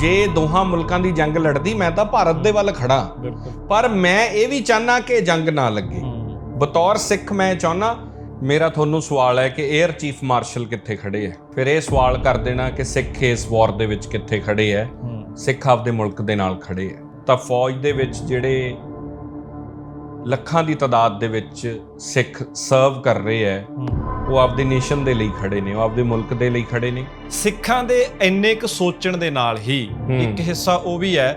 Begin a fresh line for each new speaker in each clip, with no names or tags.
ਜੇ ਦੋਹਾਂ ਮੁਲਕਾਂ ਦੀ ਜੰਗ ਲੜਦੀ ਮੈਂ ਤਾਂ ਭਾਰਤ ਦੇ ਵੱਲ ਖੜਾ ਪਰ ਮੈਂ ਇਹ ਵੀ ਚਾਹਨਾ ਕਿ ਜੰਗ ਨਾ ਲੱਗੇ। ਬਤੌਰ ਸਿੱਖ ਮੈਂ ਚਾਹਨਾ ਮੇਰਾ ਤੁਹਾਨੂੰ ਸਵਾਲ ਹੈ ਕਿ 에ਅਰ ਚੀਫ ਮਾਰਸ਼ਲ ਕਿੱਥੇ ਖੜੇ ਹੈ? ਫਿਰ ਇਹ ਸਵਾਲ ਕਰ ਦੇਣਾ ਕਿ ਸਿੱਖ ਇਸ ਵਾਰ ਦੇ ਵਿੱਚ ਕਿੱਥੇ ਖੜੇ ਹੈ? ਸਿੱਖ ਆਪਦੇ ਮੁਲਕ ਦੇ ਨਾਲ ਖੜੇ ਹੈ। ਤਾਂ ਫੌਜ ਦੇ ਵਿੱਚ ਜਿਹੜੇ ਲੱਖਾਂ ਦੀ ਤਾਦਾਦ ਦੇ ਵਿੱਚ ਸਿੱਖ ਸਰਵ ਕਰ ਰਹੇ ਹੈ। ਉਹ ਆਪਦੇ ਨੇਸ਼ਨ ਦੇ ਲਈ ਖੜੇ ਨੇ ਉਹ ਆਪਦੇ ਮੁਲਕ ਦੇ ਲਈ ਖੜੇ ਨੇ।
ਸਿੱਖਾਂ ਦੇ ਇੰਨੇ ਕੁ ਸੋਚਣ ਦੇ ਨਾਲ ਹੀ। ਇੱਕ ਹਿੱਸਾ ਉਹ ਵੀ ਹੈ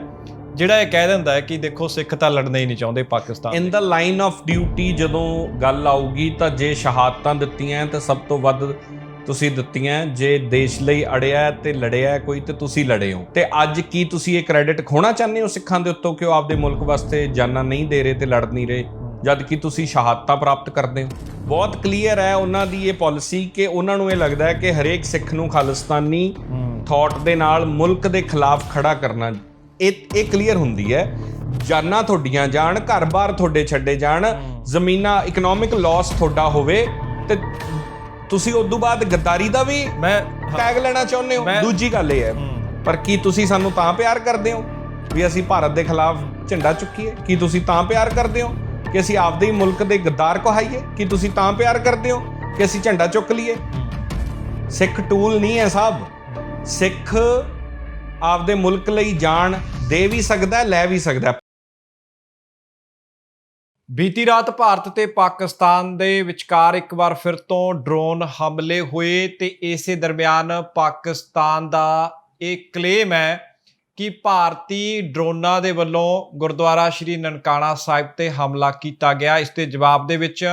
ਜਿਹੜਾ ਇਹ ਕਹਿ ਦਿੰਦਾ ਹੈ ਕਿ ਦੇਖੋ ਸਿੱਖ ਤਾਂ ਲੜਨਾ ਹੀ ਨਹੀਂ ਚਾਹੁੰਦੇ ਪਾਕਿਸਤਾਨ
ਇਨ ਦਾ। ਲਾਈਨ ਆਫ ਡਿਊਟੀ ਜਦੋਂ ਗੱਲ ਆਊਗੀ ਤਾਂ ਜੇ ਸ਼ਹਾਦਤਾਂ ਦਿੱਤੀਆਂ ਤਾਂ ਸਭ ਤੋਂ ਵੱਧ ਤੁਸੀਂ ਦਿੱਤੀਆਂ ਜੇ ਦੇਸ਼ ਲਈ ਅੜਿਆ ਤੇ ਲੜਿਆ ਕੋਈ ਤੇ ਤੁਸੀਂ ਲੜੇ ਹੋ। ਤੇ ਅੱਜ ਕੀ ਤੁਸੀਂ ਇਹ ਕ੍ਰੈਡਿਟ ਖੋਣਾ ਚਾਹੁੰਦੇ ਹੋ ਸਿੱਖਾਂ ਦੇ ਉੱਤੋਂ ਕਿ ਉਹ ਆਪਦੇ ਮੁਲਕ ਵਾਸਤੇ ਜਾਨਾਂ ਨਹੀਂ ਦੇ ਰਹੇ ਤੇ ਲੜ ਨਹੀਂ ਰਹੇ? ਜਦ ਕਿ ਤੁਸੀਂ ਸ਼ਹਾਦਤਾਂ ਪ੍ਰਾਪਤ ਕਰਦੇ ਹੋ। ਬਹੁਤ ਕਲੀਅਰ ਹੈ ਉਹਨਾਂ ਦੀ ਇਹ ਪਾਲਿਸੀ ਕਿ ਉਹਨਾਂ ਨੂੰ ਇਹ ਲੱਗਦਾ ਹੈ ਕਿ ਹਰੇਕ ਸਿੱਖ ਨੂੰ ਖਾਲਿਸਤਾਨੀ ਥਾਟ ਦੇ ਨਾਲ ਮੁਲਕ ਦੇ ਖਿਲਾਫ ਖੜਾ ਕਰਨਾ। ਇਹ ਇਹ ਕਲੀਅਰ ਹੁੰਦੀ ਹੈ। ਜਾਨਾਂ ਤੁਹਾਡੀਆਂ ਜਾਣ ਘਰ-ਬਾਰ ਤੁਹਾਡੇ ਛੱਡੇ ਜਾਣ ਜ਼ਮੀਨਾਂ ਇਕਨੋਮਿਕ ਲਾਸ ਤੁਹਾਡਾ ਹੋਵੇ ਤੇ ਤੁਸੀਂ ਉਸ ਤੋਂ ਬਾਅਦ ਗੱਦਾਰੀ ਦਾ ਵੀ
ਮੈਂ
ਟੈਗ ਲੈਣਾ ਚਾਹੁੰਦੇ ਹੋ? ਦੂਜੀ ਗੱਲ ਇਹ ਹੈ। ਪਰ ਕੀ ਤੁਸੀਂ ਸਾਨੂੰ ਤਾਂ ਪਿਆਰ ਕਰਦੇ ਹੋ? ਵੀ ਅਸੀਂ ਭਾਰਤ ਦੇ ਖਿਲਾਫ ਝੰਡਾ ਚੁੱਕੀਏ? ਕੀ ਤੁਸੀਂ ਤਾਂ ਪਿਆਰ ਕਰਦੇ ਹੋ? ਕਿ ਅਸੀਂ ਆਪਦੇ ਹੀ ਮੁਲਕ ਦੇ ਗੱਦਾਰ ਕਹਾਈਏ? ਕੀ ਤੁਸੀਂ ਤਾਂ ਪਿਆਰ ਕਰਦੇ ਹੋ ਕਿ ਅਸੀਂ ਝੰਡਾ ਚੁੱਕ ਲਈਏ? ਸਿੱਖ ਟੂਲ ਨਹੀਂ ਹੈ ਸਾਹਿਬ ਸਿੱਖ ਆਪਦੇ ਮੁਲਕ ਲਈ ਜਾਨ ਦੇ ਵੀ ਸਕਦਾ ਲੈ ਵੀ ਸਕਦਾ।
ਬੀਤੀ ਰਾਤ ਭਾਰਤ ਤੇ ਪਾਕਿਸਤਾਨ ਦੇ ਵਿਚਕਾਰ ਇੱਕ ਵਾਰ ਫਿਰ ਤੋਂ ਡਰੋਨ ਹਮਲੇ ਹੋਏ ਤੇ ਇਸੇ ਦਰਮਿਆਨ ਪਾਕਿਸਤਾਨ ਦਾ ਇਹ ਕਲੇਮ ਹੈ ਕਿ ਭਾਰਤੀ ਡਰੋਨਾਂ ਦੇ ਵੱਲੋਂ ਗੁਰਦੁਆਰਾ ਸ਼੍ਰੀ ਨਨਕਾਣਾ ਸਾਹਿਬ ਤੇ ਹਮਲਾ ਕੀਤਾ ਗਿਆ। ਇਸ ਦੇ ਜਵਾਬ ਦੇ ਵਿੱਚ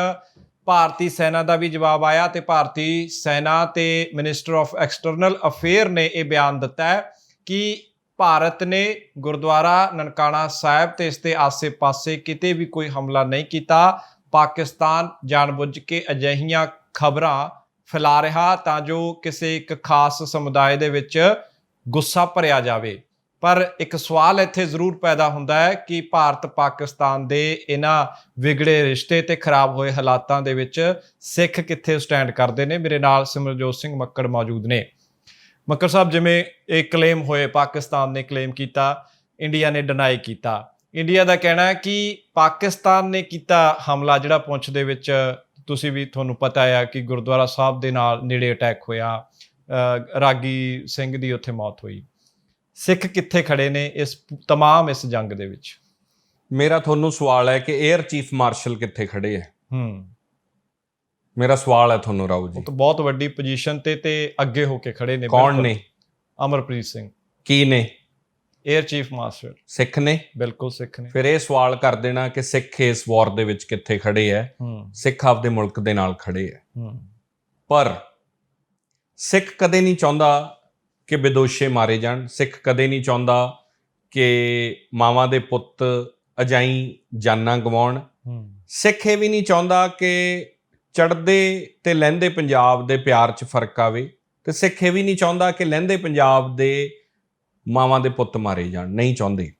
ਭਾਰਤੀ ਸੈਨਾ ਦਾ ਵੀ ਜਵਾਬ ਆਇਆ ਤੇ ਭਾਰਤੀ ਸੈਨਾ ਤੇ ਮਿਨਿਸਟਰ ਆਫ ਐਕਸਟਰਨਲ ਅਫੇਅਰ ਨੇ ਇਹ ਬਿਆਨ ਦਿੱਤਾ ਕਿ ਭਾਰਤ ਨੇ ਗੁਰਦੁਆਰਾ ਨਨਕਾਣਾ ਸਾਹਿਬ ਤੇ ਇਸ ਦੇ ਆਸੇ-ਪਾਸੇ ਕਿਤੇ ਵੀ ਕੋਈ ਹਮਲਾ ਨਹੀਂ ਕੀਤਾ। ਪਾਕਿਸਤਾਨ ਜਾਣਬੁੱਝ ਕੇ ਅਜਿਹੀਆਂ ਖਬਰਾਂ ਫੈਲਾ ਰਿਹਾ ਤਾਂ ਜੋ ਕਿਸੇ ਇੱਕ ਖਾਸ ਸਮੁਦਾਇ ਦੇ ਵਿੱਚ ਗੁੱਸਾ ਭਰਿਆ ਜਾਵੇ। ਪਰ ਇੱਕ ਸਵਾਲ ਇੱਥੇ ਜ਼ਰੂਰ ਪੈਦਾ ਹੁੰਦਾ ਹੈ ਕਿ ਭਾਰਤ ਪਾਕਿਸਤਾਨ ਦੇ ਇਹਨਾਂ ਵਿਗੜੇ ਰਿਸ਼ਤੇ ਤੇ ਖਰਾਬ ਹੋਏ ਹਾਲਾਤਾਂ ਦੇ ਵਿੱਚ ਸਿੱਖ ਕਿੱਥੇ ਸਟੈਂਡ ਕਰਦੇ ਨੇ? ਮੇਰੇ ਨਾਲ ਸਿਮਰਜੋਤ ਸਿੰਘ ਮੱਕੜ ਮੌਜੂਦ ਨੇ। ਮੱਕੜ ਸਾਹਿਬ ਜਿਵੇਂ ਇਹ ਕਲੇਮ ਹੋਏ ਪਾਕਿਸਤਾਨ ਨੇ ਕਲੇਮ ਕੀਤਾ ਇੰਡੀਆ ਨੇ ਡਿਨਾਈ ਕੀਤਾ। ਇੰਡੀਆ ਦਾ ਕਹਿਣਾ ਹੈ ਕਿ ਪਾਕਿਸਤਾਨ ਨੇ ਕੀਤਾ ਹਮਲਾ ਜਿਹੜਾ ਪੁੰਛ ਦੇ ਵਿੱਚ ਤੁਸੀਂ ਵੀ ਤੁਹਾਨੂੰ ਪਤਾ ਹੈ ਕਿ ਗੁਰਦੁਆਰਾ ਸਾਹਿਬ ਦੇ ਨਾਲ ਨੇੜੇ ਅਟੈਕ ਹੋਇਆ। ਰਾਗੀ ਸਿੰਘ ਦੀ ਉੱਥੇ ਮੌਤ ਹੋਈ। ਸਿੱਖ ਕਿੱਥੇ ਖੜੇ ਨੇ ਇਸ ਤਮਾਮ ਇਸ ਜੰਗ ਦੇ ਵਿੱਚ?
ਮੇਰਾ ਤੁਹਾਨੂੰ ਸਵਾਲ ਹੈ ਕਿ 에ਅਰ ਚੀਫ ਮਾਰਸ਼ਲ ਕਿੱਥੇ ਖੜੇ ਹੈ?
ਹੂੰ।
ਮੇਰਾ ਸਵਾਲ ਹੈ ਤੁਹਾਨੂੰ ਰਾਉ ਜੀ।
ਉਹ ਤਾਂ ਬਹੁਤ ਵੱਡੀ ਪੋਜੀਸ਼ਨ ਤੇ ਤੇ ਅੱਗੇ ਹੋ ਕੇ ਖੜੇ ਨੇ
ਕੌਣ
ਬਿਲਕੁਲ।
ਨੇ?
ਅਮਰਪ੍ਰੀਤ ਸਿੰਘ।
ਕੀ ਨੇ?
에ਅਰ ਚੀਫ ਮਾਸਟਰ
ਸਿੱਖ ਨੇ?
ਬਿਲਕੁਲ ਸਿੱਖ ਨੇ।
ਫਿਰ ਇਹ ਸਵਾਲ ਕਰ ਦੇਣਾ ਕਿ ਸਿੱਖ ਇਸ ਵਾਰ ਦੇ ਵਿੱਚ ਕਿੱਥੇ ਖੜੇ ਹੈ?
ਹੂੰ।
ਸਿੱਖ ਆਪਦੇ ਮੁਲਕ ਦੇ ਨਾਲ ਖੜੇ ਹੈ।
ਹੂੰ।
ਪਰ ਸਿੱਖ ਕਦੇ ਨਹੀਂ ਚਾਹੁੰਦਾ ਕਿ ਵਿਦੋਸ਼ੇ ਮਾਰੇ ਜਾਣ। ਸਿੱਖ ਕਦੇ ਨਹੀਂ ਚਾਹੁੰਦਾ ਕਿ ਮਾਵਾਂ ਦੇ ਪੁੱਤ ਅਜਾਈ ਜਾਨਾਂ ਗਵਾਉਣ।
ਹੂੰ।
ਸਿੱਖ ਇਹ ਵੀ ਨਹੀਂ ਚਾਹੁੰਦਾ ਕਿ ਚੜਦੇ ਤੇ ਲਹਿੰਦੇ ਪੰਜਾਬ ਦੇ ਪਿਆਰ 'ਚ ਫ਼ਰਕ ਆਵੇ ਤੇ ਸਿੱਖ ਇਹ ਵੀ ਨਹੀਂ ਚਾਹੁੰਦਾ ਕਿ ਲਹਿੰਦੇ ਪੰਜਾਬ ਦੇ ਮਾਵਾਂ ਦੇ ਪੁੱਤ ਮਾਰੇ ਜਾਣ। ਨਹੀਂ ਚਾਹੁੰਦੇ।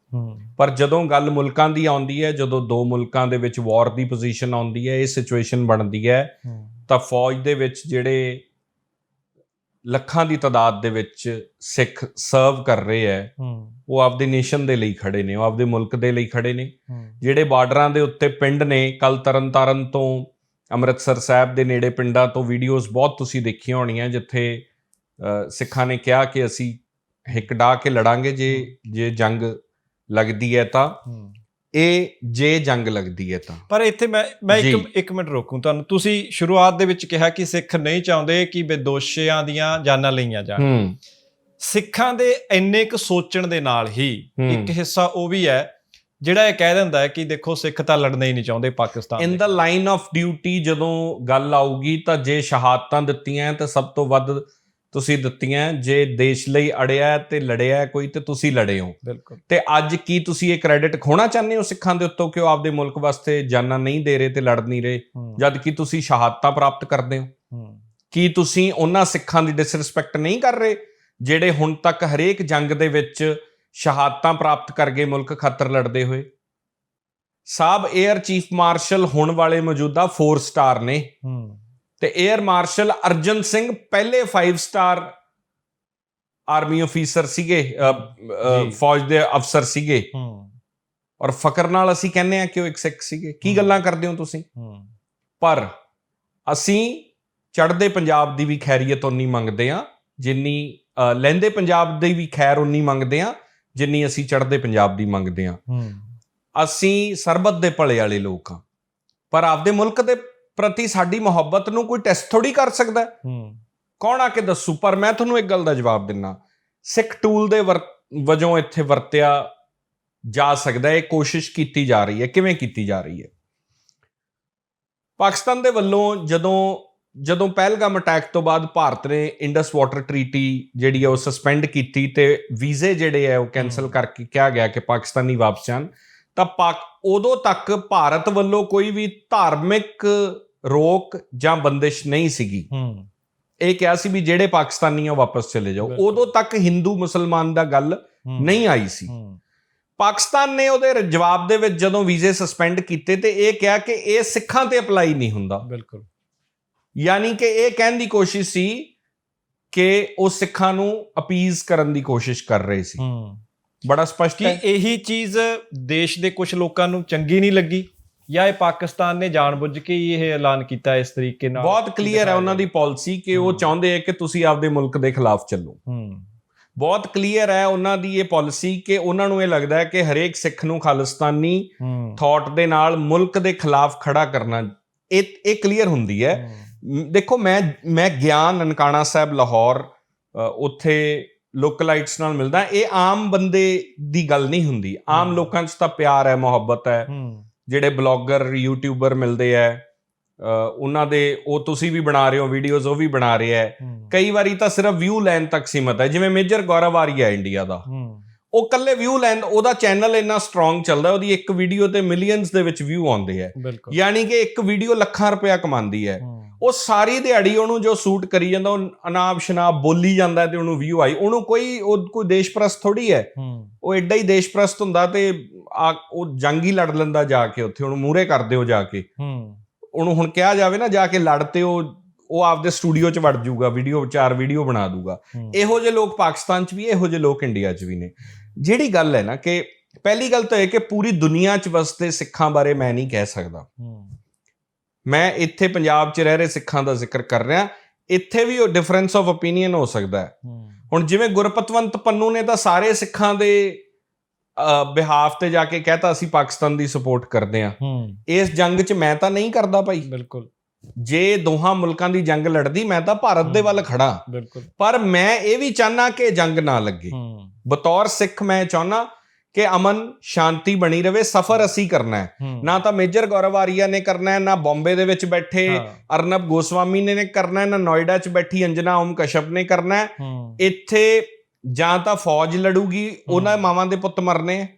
ਪਰ ਜਦੋਂ ਗੱਲ ਮੁਲਕਾਂ ਦੀ ਆਉਂਦੀ ਹੈ ਜਦੋਂ ਦੋ ਮੁਲਕਾਂ ਦੇ ਵਿੱਚ ਵਾਰ ਦੀ ਪੋਜੀਸ਼ਨ ਆਉਂਦੀ ਹੈ ਇਹ ਸਿਚੁਏਸ਼ਨ ਬਣਦੀ ਹੈ ਤਾਂ ਫੌਜ ਦੇ ਵਿੱਚ ਜਿਹੜੇ ਲੱਖਾਂ ਦੀ ਤਾਦਾਦ ਦੇ ਵਿੱਚ ਸਿੱਖ ਸਰਵ ਕਰ ਰਹੇ ਹੈ
ਹੂੰ।
ਉਹ ਆਪਦੇ ਨੇਸ਼ਨ ਦੇ ਲਈ ਖੜੇ ਨੇ ਉਹ ਆਪਦੇ ਮੁਲਕ ਦੇ ਲਈ ਖੜੇ ਨੇ। ਜਿਹੜੇ ਬਾਰਡਰਾਂ ਦੇ ਉੱਤੇ ਪਿੰਡ ਨੇ ਕੱਲ ਤਰਨਤਾਰਨ ਤੋਂ ਅੰਮ੍ਰਿਤਸਰ ਸਾਹਿਬ ਦੇ ਨੇੜੇ ਪਿੰਡਾਂ ਤੋਂ ਵੀਡੀਓਜ਼ ਬਹੁਤ ਤੁਸੀਂ ਦੇਖੀਆਂ ਹੋਣੀਆਂ ਜਿੱਥੇ ਸਿੱਖਾਂ ਨੇ ਕਿਹਾ ਕਿ ਅਸੀਂ ਹਿੱਕ ਡਾ ਕੇ ਲੜਾਂਗੇ ਜੇ ਜੇ ਜੰਗ ਲੱਗਦੀ ਹੈ ਤਾਂ। ਇਹ ਜੇ ਜੰਗ ਲੱਗਦੀ ਹੈ ਤਾਂ।
ਪਰ ਇੱਥੇ ਮੈਂ ਮੈਂ ਇੱਕ। ਇੱਕ ਮਿੰਟ ਰੋਕੂੰ ਤੁਹਾਨੂੰ। ਤੁਸੀਂ ਸ਼ੁਰੂਆਤ ਦੇ ਵਿੱਚ ਕਿਹਾ ਕਿ ਸਿੱਖ ਨਹੀਂ ਚਾਹੁੰਦੇ ਕਿ ਬੇਦੋਸ਼ੀਆਂ ਦੀਆਂ ਜਾਨਾਂ ਲਈਆਂ ਜਾਣ। ਸਿੱਖਾਂ ਦੇ ਇੰਨੇ ਕੁ ਸੋਚਣ ਦੇ ਨਾਲ ਹੂੰ। ਇੱਕ ਹਿੱਸਾ ਉਹ ਵੀ ਹੈ ਜਿਹੜਾ ਇਹ ਕਹਿ ਦਿੰਦਾ ਹੈ ਕਿ ਦੇਖੋ ਸਿੱਖ ਤਾਂ ਲੜਨਾ ਹੀ ਨਹੀਂ ਚਾਹੁੰਦੇ ਪਾਕਿਸਤਾਨ
ਇਨ
ਦੇ।
ਲਾਈਨ ਆਫ ਡਿਊਟੀ ਜਦੋਂ ਗੱਲ ਆਊਗੀ ਤਾਂ ਜੇ ਸ਼ਹਾਦਤਾਂ ਦਿੱਤੀਆਂ ਤਾਂ ਸਭ ਤੋਂ ਵੱਧ ਤੁਸੀਂ ਦਿੱਤੀਆਂ ਜੇ ਦੇਸ਼ ਲਈ ਅੜਿਆ ਤੇ ਲੜਿਆ ਕੋਈ ਤੇ ਤੁਸੀਂ ਲੜੇ ਹੋ।
ਬਿਲਕੁਲ।
ਤੇ ਅੱਜ ਕੀ ਤੁਸੀਂ ਇਹ ਕ੍ਰੈਡਿਟ ਖੋਣਾ ਚਾਹੁੰਦੇ ਹੋ ਸਿੱਖਾਂ ਦੇ ਉੱਤੋਂ ਕਿ ਉਹ ਆਪਦੇ ਮੁਲਕ ਵਾਸਤੇ ਜਾਨਾਂ ਨਹੀਂ ਦੇ ਰਹੇ ਤੇ ਲੜ ਨਹੀਂ ਰਹੇ? ਜਦ ਕਿ ਤੁਸੀਂ ਸ਼ਹਾਦਤਾਂ ਪ੍ਰਾਪਤ ਕਰਦੇ ਹੂੰ। ਕੀ ਤੁਸੀਂ ਉਹਨਾਂ ਸਿੱਖਾਂ ਦੀ ਡਿਸਰਿਸਪੈਕਟ ਨਹੀਂ ਕਰ ਰਹੇ ਜਿਹੜੇ ਹੁਣ ਤੱਕ ਹਰੇਕ ਜੰਗ ਦੇ ਵਿੱਚ ਸ਼ਹਾਦਤਾਂ ਪ੍ਰਾਪਤ ਕਰ ਗਏ ਮੁਲਕ ਖਾਤਰ ਲੜਦੇ ਹੋਏ। ਸਾਬ 에ਅਰ ਚੀਫ ਮਾਰਸ਼ਲ ਹੁਣ ਵਾਲੇ ਮੌਜੂਦਾ 4 ਸਟਾਰ ਨੇ। ਤੇ 에ਅਰ ਮਾਰਸ਼ਲ ਅਰਜਨ ਸਿੰਘ ਪਹਿਲੇ 5 ਸਟਾਰ ਆਰਮੀ ਅਫੀਸਰ ਸੀਗੇ। ਫੌਜ ਦੇ ਅਫਸਰ ਸੀਗੇ। ਔਰ ਫਕਰ ਨਾਲ ਅਸੀਂ ਕਹਿੰਦੇ ਆ ਕਿ ਉਹ ਇੱਕ ਸਿੱਖ ਸੀਗੇ। ਕੀ। ਗੱਲਾਂ ਕਰਦੇ ਹੋ ਤੁਸੀਂ? ਪਰ ਅਸੀਂ ਚੜ੍ਹਦੇ ਪੰਜਾਬ ਦੀ ਵੀ ਖੈਰੀਅਤ ਉਨੀ ਮੰਗਦੇ ਆ ਜਿੰਨੀ ਅ, ਲਹਿੰਦੇ ਪੰਜਾਬ ਦੀ ਵੀ ਖੈਰ ਉਨੀ ਮੰਗਦੇ ਆ ਜਿੰਨੀ ਅਸੀਂ ਚੜ੍ਹਦੇ ਪੰਜਾਬ ਦੀ ਮੰਗਦੇ ਆ ਅਸੀਂ ਸਰਬੱਤ ਦੇ ਭਲੇ ਵਾਲੇ ਲੋਕ ਆ ਪਰ ਆਪਦੇ ਮੁਲਕ ਦੇ ਪ੍ਰਤੀ ਸਾਡੀ ਮੁਹੱਬਤ ਨੂੰ ਕੋਈ ਟੈਸਟ ਥੋੜੀ ਕਰ ਸਕਦਾ ਕੌਣ ਆ ਕੇ ਦੱਸੂ? ਪਰ ਮੈਂ ਤੁਹਾਨੂੰ ਇੱਕ ਗੱਲ ਦਾ ਜਵਾਬ ਦਿੰਨਾ। ਸਿੱਖ ਟੂਲ ਦੇ ਵਜੋਂ ਇੱਥੇ ਵਰਤਿਆ ਜਾ ਸਕਦਾ ਹੈ। ਇਹ ਕੋਸ਼ਿਸ਼ ਕੀਤੀ ਜਾ ਰਹੀ ਹੈ। ਕਿਵੇਂ ਕੀਤੀ ਜਾ ਰਹੀ ਹੈ? ਪਾਕਿਸਤਾਨ ਦੇ ਵੱਲੋਂ ਜਦੋਂ ਜਦੋਂ ਪਹਿਲਗਾਮ ਅਟੈਕ ਤੋਂ ਬਾਅਦ ਭਾਰਤ ਨੇ ਇੰਡਸ ਵਾਟਰ ਟ੍ਰੀਟੀ ਜਿਹੜੀ ਹੈ ਉਹ ਸਸਪੈਂਡ ਕੀਤੀ ਤੇ ਵੀਜ਼ੇ ਜਿਹੜੇ ਹੈ ਉਹ ਕੈਨਸਲ। ਕਰਕੇ ਕਿਹਾ ਗਿਆ ਕਿ ਪਾਕਿਸਤਾਨੀ ਵਾਪਸ ਜਾਣ ਤਾਂ ਪਾਕ ਉਦੋਂ ਤੱਕ ਭਾਰਤ ਵੱਲੋਂ ਕੋਈ ਵੀ ਧਾਰਮਿਕ ਰੋਕ ਜਾਂ ਬੰਦਿਸ਼ ਨਹੀਂ ਸੀਗੀ।
ਹੂੰ
ਇਹ ਕਿਹਾ ਸੀ ਵੀ ਜਿਹੜੇ ਪਾਕਿਸਤਾਨੀ ਆ ਵਾਪਸ ਚਲੇ ਜਾਓ। ਉਦੋਂ ਤੱਕ ਹਿੰਦੂ ਮੁਸਲਮਾਨ ਦਾ ਗੱਲ ਨਹੀਂ ਆਈ ਸੀ। ਪਾਕਿਸਤਾਨ ਨੇ ਉਹਦੇ ਜਵਾਬ ਦੇ ਵਿੱਚ ਜਦੋਂ ਵੀਜ਼ੇ ਸਸਪੈਂਡ ਕੀਤੇ ਤੇ ਇਹ ਕਿਹਾ ਕਿ ਇਹ ਸਿੱਖਾਂ ਤੇ ਅਪਲਾਈ ਨਹੀਂ ਹੁੰਦਾ।
ਬਿਲਕੁਲ।
ਯਾਨੀ ਕਿ ਇਹ ਕਹਿਣ ਦੀ ਕੋਸ਼ਿਸ਼ ਸੀ ਕਿ ਉਹ ਸਿੱਖਾਂ ਨੂੰ ਅਪੀਜ਼ ਕਰਨ ਦੀ ਕੋਸ਼ਿਸ਼ ਕਰ ਰਹੇ ਸੀ।
ਹੂੰ।
ਬੜਾ ਸਪਸ਼ਟ
ਕੀ
ਹੈ।
ਇਹੀ ਚੀਜ਼ ਦੇਸ਼ ਦੇ ਕੁਝ ਲੋਕਾਂ ਨੂੰ ਚੰਗੀ ਨਹੀਂ ਲੱਗੀ ਜਾਂ ਇਹ ਪਾਕਿਸਤਾਨ ਨੇ ਜਾਣਬੁੱਝ ਕੇ ਹੀ ਇਹ ਐਲਾਨ ਕੀਤਾ ਇਸ ਤਰੀਕੇ ਨਾਲ
ਬਹੁਤ ਕਲੀਅਰ ਹੈ ਉਹਨਾਂ ਦੀ ਪਾਲਿਸੀ ਕਿ ਉਹ। ਚਾਹੁੰਦੇ ਆ ਕਿ ਤੁਸੀਂ ਆਪਦੇ ਮੁਲਕ ਦੇ ਖਿਲਾਫ ਚੱਲੋ।
ਹੂੰ।
ਬਹੁਤ ਕਲੀਅਰ ਹੈ ਉਹਨਾਂ ਦੀ ਇਹ ਪਾਲਿਸੀ ਕਿ ਉਹਨਾਂ ਨੂੰ ਇਹ ਲੱਗਦਾ ਹੈ ਕਿ ਹਰੇਕ ਸਿੱਖ ਨੂੰ ਖਾਲਿਸਤਾਨੀ
ਹੂੰ।
ਥਾਟ ਦੇ ਨਾਲ ਮੁਲਕ ਦੇ ਖਿਲਾਫ ਖੜਾ ਕਰਨਾ ਇਹ ਇਹ ਕਲੀਅਰ ਹੁੰਦੀ ਹੈ। ਦੇਖੋ ਮੈਂ ਮੈਂ ਗਿਆਨ ਨਨਕਾਣਾ ਸਾਹਿਬ ਲਾਹੌਰ ਉੱਥੇ ਲੋਕਲਾਈਟਸ ਨਾਲ ਮਿਲਦਾ। ਇਹ ਆਮ ਬੰਦੇ ਦੀ ਗੱਲ ਨਹੀਂ ਹੁੰਦੀ। ਆਮ। ਲੋਕਾਂ 'ਚ ਤਾਂ ਪਿਆਰ ਹੈ ਮੁਹੱਬਤ ਹੈ।
ਹੂੰ।
ਜਿਹੜੇ ਬਲੌਗਰ ਯੂਟਿਊਬਰ ਮਿਲਦੇ ਹੈ ਅ, ਉਹਨਾਂ ਦੇ ਉਹ ਤੁਸੀਂ ਵੀ ਬਣਾ ਰਹੇ ਹੋ ਵੀਡੀਓਜ਼ ਉਹ ਵੀ ਬਣਾ ਰਿਹਾ ਹੈ।
ਹੂੰ।
ਕਈ ਵਾਰੀ ਤਾਂ ਸਿਰਫ ਵਿਊ ਲੈਣ ਤੱਕ ਸੀਮਤ ਹੈ। ਜਿਵੇਂ ਮੇਜਰ ਗੌਰਵ ਆਰੀਆ ਇੰਡੀਆ ਦਾ।
ਹੂੰ।
ਉਹ ਕੱਲੇ ਵਿਊ ਲੈਣ ਉਹਦਾ ਚੈਨਲ ਇੰਨਾ ਸਟਰੋਂਗ ਚੱਲਦਾ ਉਹਦੀ ਇੱਕ ਵੀਡੀਓ ਤੇ ਮਿਲੀਅਨਸ ਦੇ ਵਿੱਚ ਵਿਊ ਆਉਂਦੇ ਹੈ।
ਬਿਲਕੁਲ।
ਯਾਨੀ ਕਿ ਇੱਕ ਵੀਡੀਓ ਲੱਖਾਂ ਰੁਪਇਆ ਕਮਾਉਂਦੀ ਹੈ।
ਹੂੰ।
ਉਹ ਸਾਰੀ ਦਿਹਾੜੀ ਉਹਨੂੰ ਜੋ ਸੂਟ ਕਰੀ ਜਾਂਦਾ ਉਹ ਅਨਾਬ ਸ਼ਨਾਬ ਬੋਲੀ ਜਾਂਦਾ ਤੇ ਉਹਨੂੰ ਵਿਊ ਆਈ। ਉਹਨੂੰ ਕੋਈ ਉਹ ਕੋਈ ਦੇਸ਼ਪ੍ਰਸਤ ਥੋੜੀ ਹੈ।
ਹੂੰ।
ਉਹ ਐਡਾ ਹੀ ਦੇਸ਼ਪ੍ਰਸਤ ਹੁੰਦਾ ਤੇ ਉਹ ਜੰਗ ਹੀ ਲੜ ਲੈਂਦਾ ਜਾ ਕੇ ਉੱਥੇ ਉਹਨੂੰ ਮੂਹਰੇ ਕਰ ਦਿਓ ਜਾ ਕੇ।
ਹੂੰ।
ਉਹਨੂੰ ਹੁਣ ਕਿਹਾ ਜਾਵੇ ਨਾ ਜਾ ਕੇ ਲੜ ਤੇ ਉਹ ਉਹ ਆਪਦੇ ਸਟੂਡੀਓ 'ਚ ਵੜ ਜਾਊਗਾ ਵੀਡੀਓ ਚਾਰ ਵੀਡੀਓ ਬਣਾ ਦੂਗਾ
ਹੂੰ।
ਇਹੋ ਜਿਹੇ ਲੋਕ ਪਾਕਿਸਤਾਨ 'ਚ ਵੀ ਇਹੋ ਜਿਹੇ ਲੋਕ ਇੰਡੀਆ 'ਚ ਵੀ ਨੇ। ਜਿਹੜੀ ਗੱਲ ਹੈ ਨਾ ਕਿ ਪਹਿਲੀ ਗੱਲ ਤਾਂ ਇਹ ਕਿ ਪੂਰੀ ਦੁਨੀਆ 'ਚ ਵਸਦੇ ਸਿੱਖਾਂ ਬਾਰੇ ਮੈਂ ਨਹੀਂ ਕਹਿ ਸਕਦਾ।
ਹੂੰ।
ਮੈਂ ਇੱਥੇ ਪੰਜਾਬ 'ਚ ਰਹਿ ਰਹੇ ਸਿੱਖਾਂ ਦਾ ਜ਼ਿਕਰ ਕਰ ਰਿਹਾ ਇੱਥੇ ਵੀ ਉਹ ਡਿਫਰੈਂਸ ਆਫ ਓਪੀਨੀਅਨ ਹੋ ਸਕਦਾ ਹੈ। ਹੁਣ ਜਿਵੇਂ ਗੁਰਪਤਵੰਤ ਪੰਨੂ ਨੇ ਤਾਂ ਸਾਰੇ ਸਿੱਖਾਂ ਦੇ ਬਿਹਾਫ ਤੇ ਜਾ ਕੇ ਕਹਿਤਾ ਅਸੀਂ ਪਾਕਿਸਤਾਨ ਦੀ ਸਪੋਰਟ ਕਰਦੇ ਹਾਂ।
ਹੂੰ।
ਇਸ ਜੰਗ 'ਚ ਮੈਂ ਤਾਂ ਨਹੀਂ ਕਰਦਾ ਭਾਈ।
ਬਿਲਕੁਲ।
ਜੇ ਦੋਹਾਂ ਮੁਲਕਾਂ ਦੀ ਜੰਗ ਲੜਦੀ ਮੈਂ ਤਾਂ ਭਾਰਤ ਦੇ ਵੱਲ ਖੜਾ
ਬਿਲਕੁਲ।
ਪਰ ਮੈਂ ਇਹ ਵੀ ਚਾਹਨਾ ਕਿ ਜੰਗ ਨਾ ਲੱਗੇ। ਬਤੌਰ ਸਿੱਖ ਮੈਂ ਚਾਹਨਾ ਕਿ ਅਮਨ ਸ਼ਾਂਤੀ ਬਣੀ ਰਵੇ ਸਫਰ ਅਸੀਂ ਕਰਨਾ ਹੈ। ਨਾ ਤਾਂ ਮੇਜਰ ਗੌਰਵ ਆਰੀਆ ਨੇ ਕਰਨਾ ਹੈ ਨਾ ਬੰਬੇ ਦੇ ਵਿੱਚ ਬੈਠੇ ਅਰਨਬ ਗੋਸਵਾਮੀ ਨੇ ਨੇ ਕਰਨਾ ਹੈ ਨਾ ਨੋਇਡਾ 'ਚ ਬੈਠੀ ਅੰਜਨਾ ਓਮ ਕਸ਼ਪ ਨੇ ਕਰਨਾ ਹੈ। ਇੱਥੇ ਜਾਂ ਤਾਂ ਫੌਜ ਲੜੂਗੀ ਉਹਨਾਂ। ਮਾਵਾਂ ਦੇ ਪੁੱਤ ਮਰਨੇ